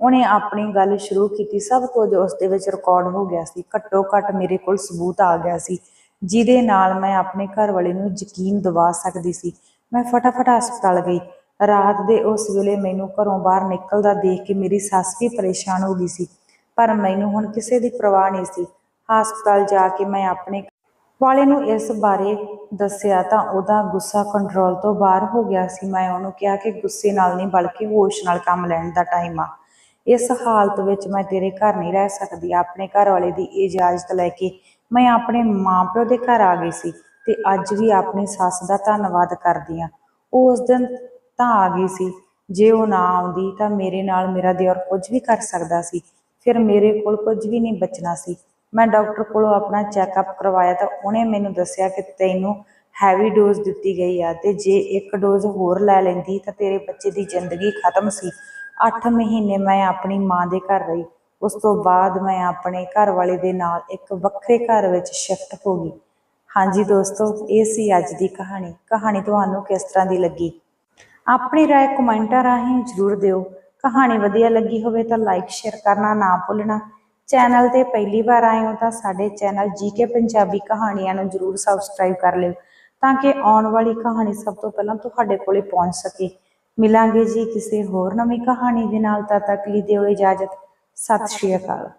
ਉਹਨੇ ਆਪਣੀ ਗੱਲ ਸ਼ੁਰੂ ਕੀਤੀ, ਸਭ ਕੁਝ ਉਸ ਦੇ ਵਿੱਚ ਰਿਕਾਰਡ ਹੋ ਗਿਆ ਸੀ। ਘੱਟੋ ਘੱਟ ਮੇਰੇ ਕੋਲ ਸਬੂਤ ਆ ਗਿਆ ਸੀ। ਜਿਹਦੇ ਨਾਲ ਮੈਂ ਆਪਣੇ ਘਰ ਵਾਲੇ ਨੂੰ ਯਕੀਨ ਦਿਵਾ ਸਕਦੀ ਸੀ। ਮੈਂ ਫਟਾਫਟ ਹਸਪਤਾਲ ਗਈ। ਰਾਤ ਦੇ ਉਸ ਵੇਲੇ ਮੈਨੂੰ ਘਰੋਂ ਬਾਹਰ ਨਿਕਲਦਾ ਦੇਖ ਕੇ ਮੇਰੀ ਸੱਸ ਵੀ ਪਰੇਸ਼ਾਨ ਹੋ ਗਈ ਸੀ। ਪਰ ਮੈਨੂੰ ਹੁਣ ਕਿਸੇ ਦੀ ਪਰਵਾਹ ਨਹੀਂ ਸੀ। ਹਸਪਤਾਲ ਜਾ ਕੇ ਮੈਂ ਆਪਣੇ ਵਾਲੇ ਨੂੰ ਇਸ ਬਾਰੇ ਦੱਸਿਆ ਤਾਂ ਉਹਦਾ ਗੁੱਸਾ ਕੰਟਰੋਲ ਤੋਂ ਬਾਹਰ ਹੋ ਗਿਆ ਸੀ। ਮੈਂ ਉਹਨੂੰ ਕਿਹਾ ਕਿ ਗੁੱਸੇ ਨਾਲ ਨਹੀਂ, ਬਲਕਿ ਹੋਸ਼ ਨਾਲ ਕੰਮ ਲੈਣ ਦਾ ਟਾਈਮ ਆ। ਇਸ ਹਾਲਤ ਵਿੱਚ ਮੈਂ ਤੇਰੇ ਘਰ ਨਹੀਂ ਰਹਿ ਸਕਦੀ। ਆਪਣੇ ਘਰ ਵਾਲੇ ਦੀ ਇਜਾਜ਼ਤ ਲੈ ਕੇ ਮੈਂ ਆਪਣੇ ਮਾਪਿਓ ਦੇ ਘਰ ਆ ਗਈ ਸੀ ਤੇ ਅੱਜ ਵੀ ਆਪਣੀ ਸੱਸ ਦਾ ਧੰਨਵਾਦ ਕਰਦੀ ਆ ਉਹ ਉਸ ਦਿਨ ਤਾਂ ਆ ਗਈ ਸੀ। ਜੇ ਉਹ ਨਾ ਆਉਂਦੀ ਤਾਂ ਮੇਰੇ ਨਾਲ ਮੇਰਾ ਦਿਓਰ ਕੁਝ ਵੀ ਕਰ ਸਕਦਾ ਸੀ। ਫਿਰ ਮੇਰੇ ਕੋਲ ਕੁਝ ਵੀ ਨਹੀਂ ਬਚਣਾ ਸੀ। ਮੈਂ ਡਾਕਟਰ ਕੋਲੋਂ ਆਪਣਾ ਚੈੱਕਅਪ ਕਰਵਾਇਆ ਤਾਂ ਉਹਨੇ ਮੈਨੂੰ ਦੱਸਿਆ ਕਿ ਤੈਨੂੰ ਹੈਵੀ ਡੋਜ਼ ਦਿੱਤੀ ਗਈ ਆ ਤੇ ਜੇ ਇੱਕ ਡੋਜ਼ ਹੋਰ ਲੈ ਲੈਂਦੀ ਤਾਂ ਤੇਰੇ ਬੱਚੇ ਦੀ ਜ਼ਿੰਦਗੀ ਖਤਮ ਸੀ। 8 ਮਹੀਨੇ ਮੈਂ ਆਪਣੀ ਮਾਂ ਦੇ ਘਰ ਰਹੀ। ਉਸ ਤੋਂ ਬਾਅਦ ਮੈਂ ਆਪਣੇ ਘਰ ਵਾਲੇ ਦੇ ਨਾਲ ਇੱਕ ਵੱਖਰੇ ਘਰ ਵਿੱਚ ਸ਼ਿਫਟ ਹੋ ਗਈ ਹਾਂਜੀ ਦੋਸਤੋ ਇਹ ਸੀ ਅੱਜ ਦੀ ਕਹਾਣੀ ਕਹਾਣੀ ਤੁਹਾਨੂੰ ਕਿਸ ਤਰ੍ਹਾਂ ਦੀ ਲੱਗੀ ਆਪਣੀ رائے ਕਮੈਂਟਾਂ ਰਾਹੀਂ ਜਰੂਰ ਦਿਓ ਕਹਾਣੀ ਵਧੀਆ ਲੱਗੀ ਹੋਵੇ ਤਾਂ ਲਾਈਕ ਸ਼ੇਅਰ ਕਰਨਾ ਨਾ ਭੁੱਲਣਾ ਚੈਨਲ ਤੇ ਪਹਿਲੀ ਵਾਰ ਆਏ ਹੋ ਤਾਂ ਸਾਡੇ ਚੈਨਲ ਜੀਕੇ ਪੰਜਾਬੀ ਕਹਾਣੀਆਂ ਨੂੰ ਜਰੂਰ ਸਬਸਕ੍ਰਾਈਬ ਕਰ ਲਿਓ ਤਾਂ ਕਿ ਆਉਣ ਵਾਲੀ ਕਹਾਣੀ ਸਭ ਤੋਂ ਪਹਿਲਾਂ ਤੁਹਾਡੇ ਕੋਲੇ ਪਹੁੰਚ ਸਕੇ ਮਿਲਾਂਗੇ ਜੀ ਕਿਸੇ ਹੋਰ ਨਵੀਂ ਕਹਾਣੀ ਦੇ ਨਾਲ ਤਦ ਤੱਕ ਲਈ ਦਿਓ ਇਜਾਜ਼ਤ ਸਤਿ ਸ਼੍ਰੀ ਅਕਾਲ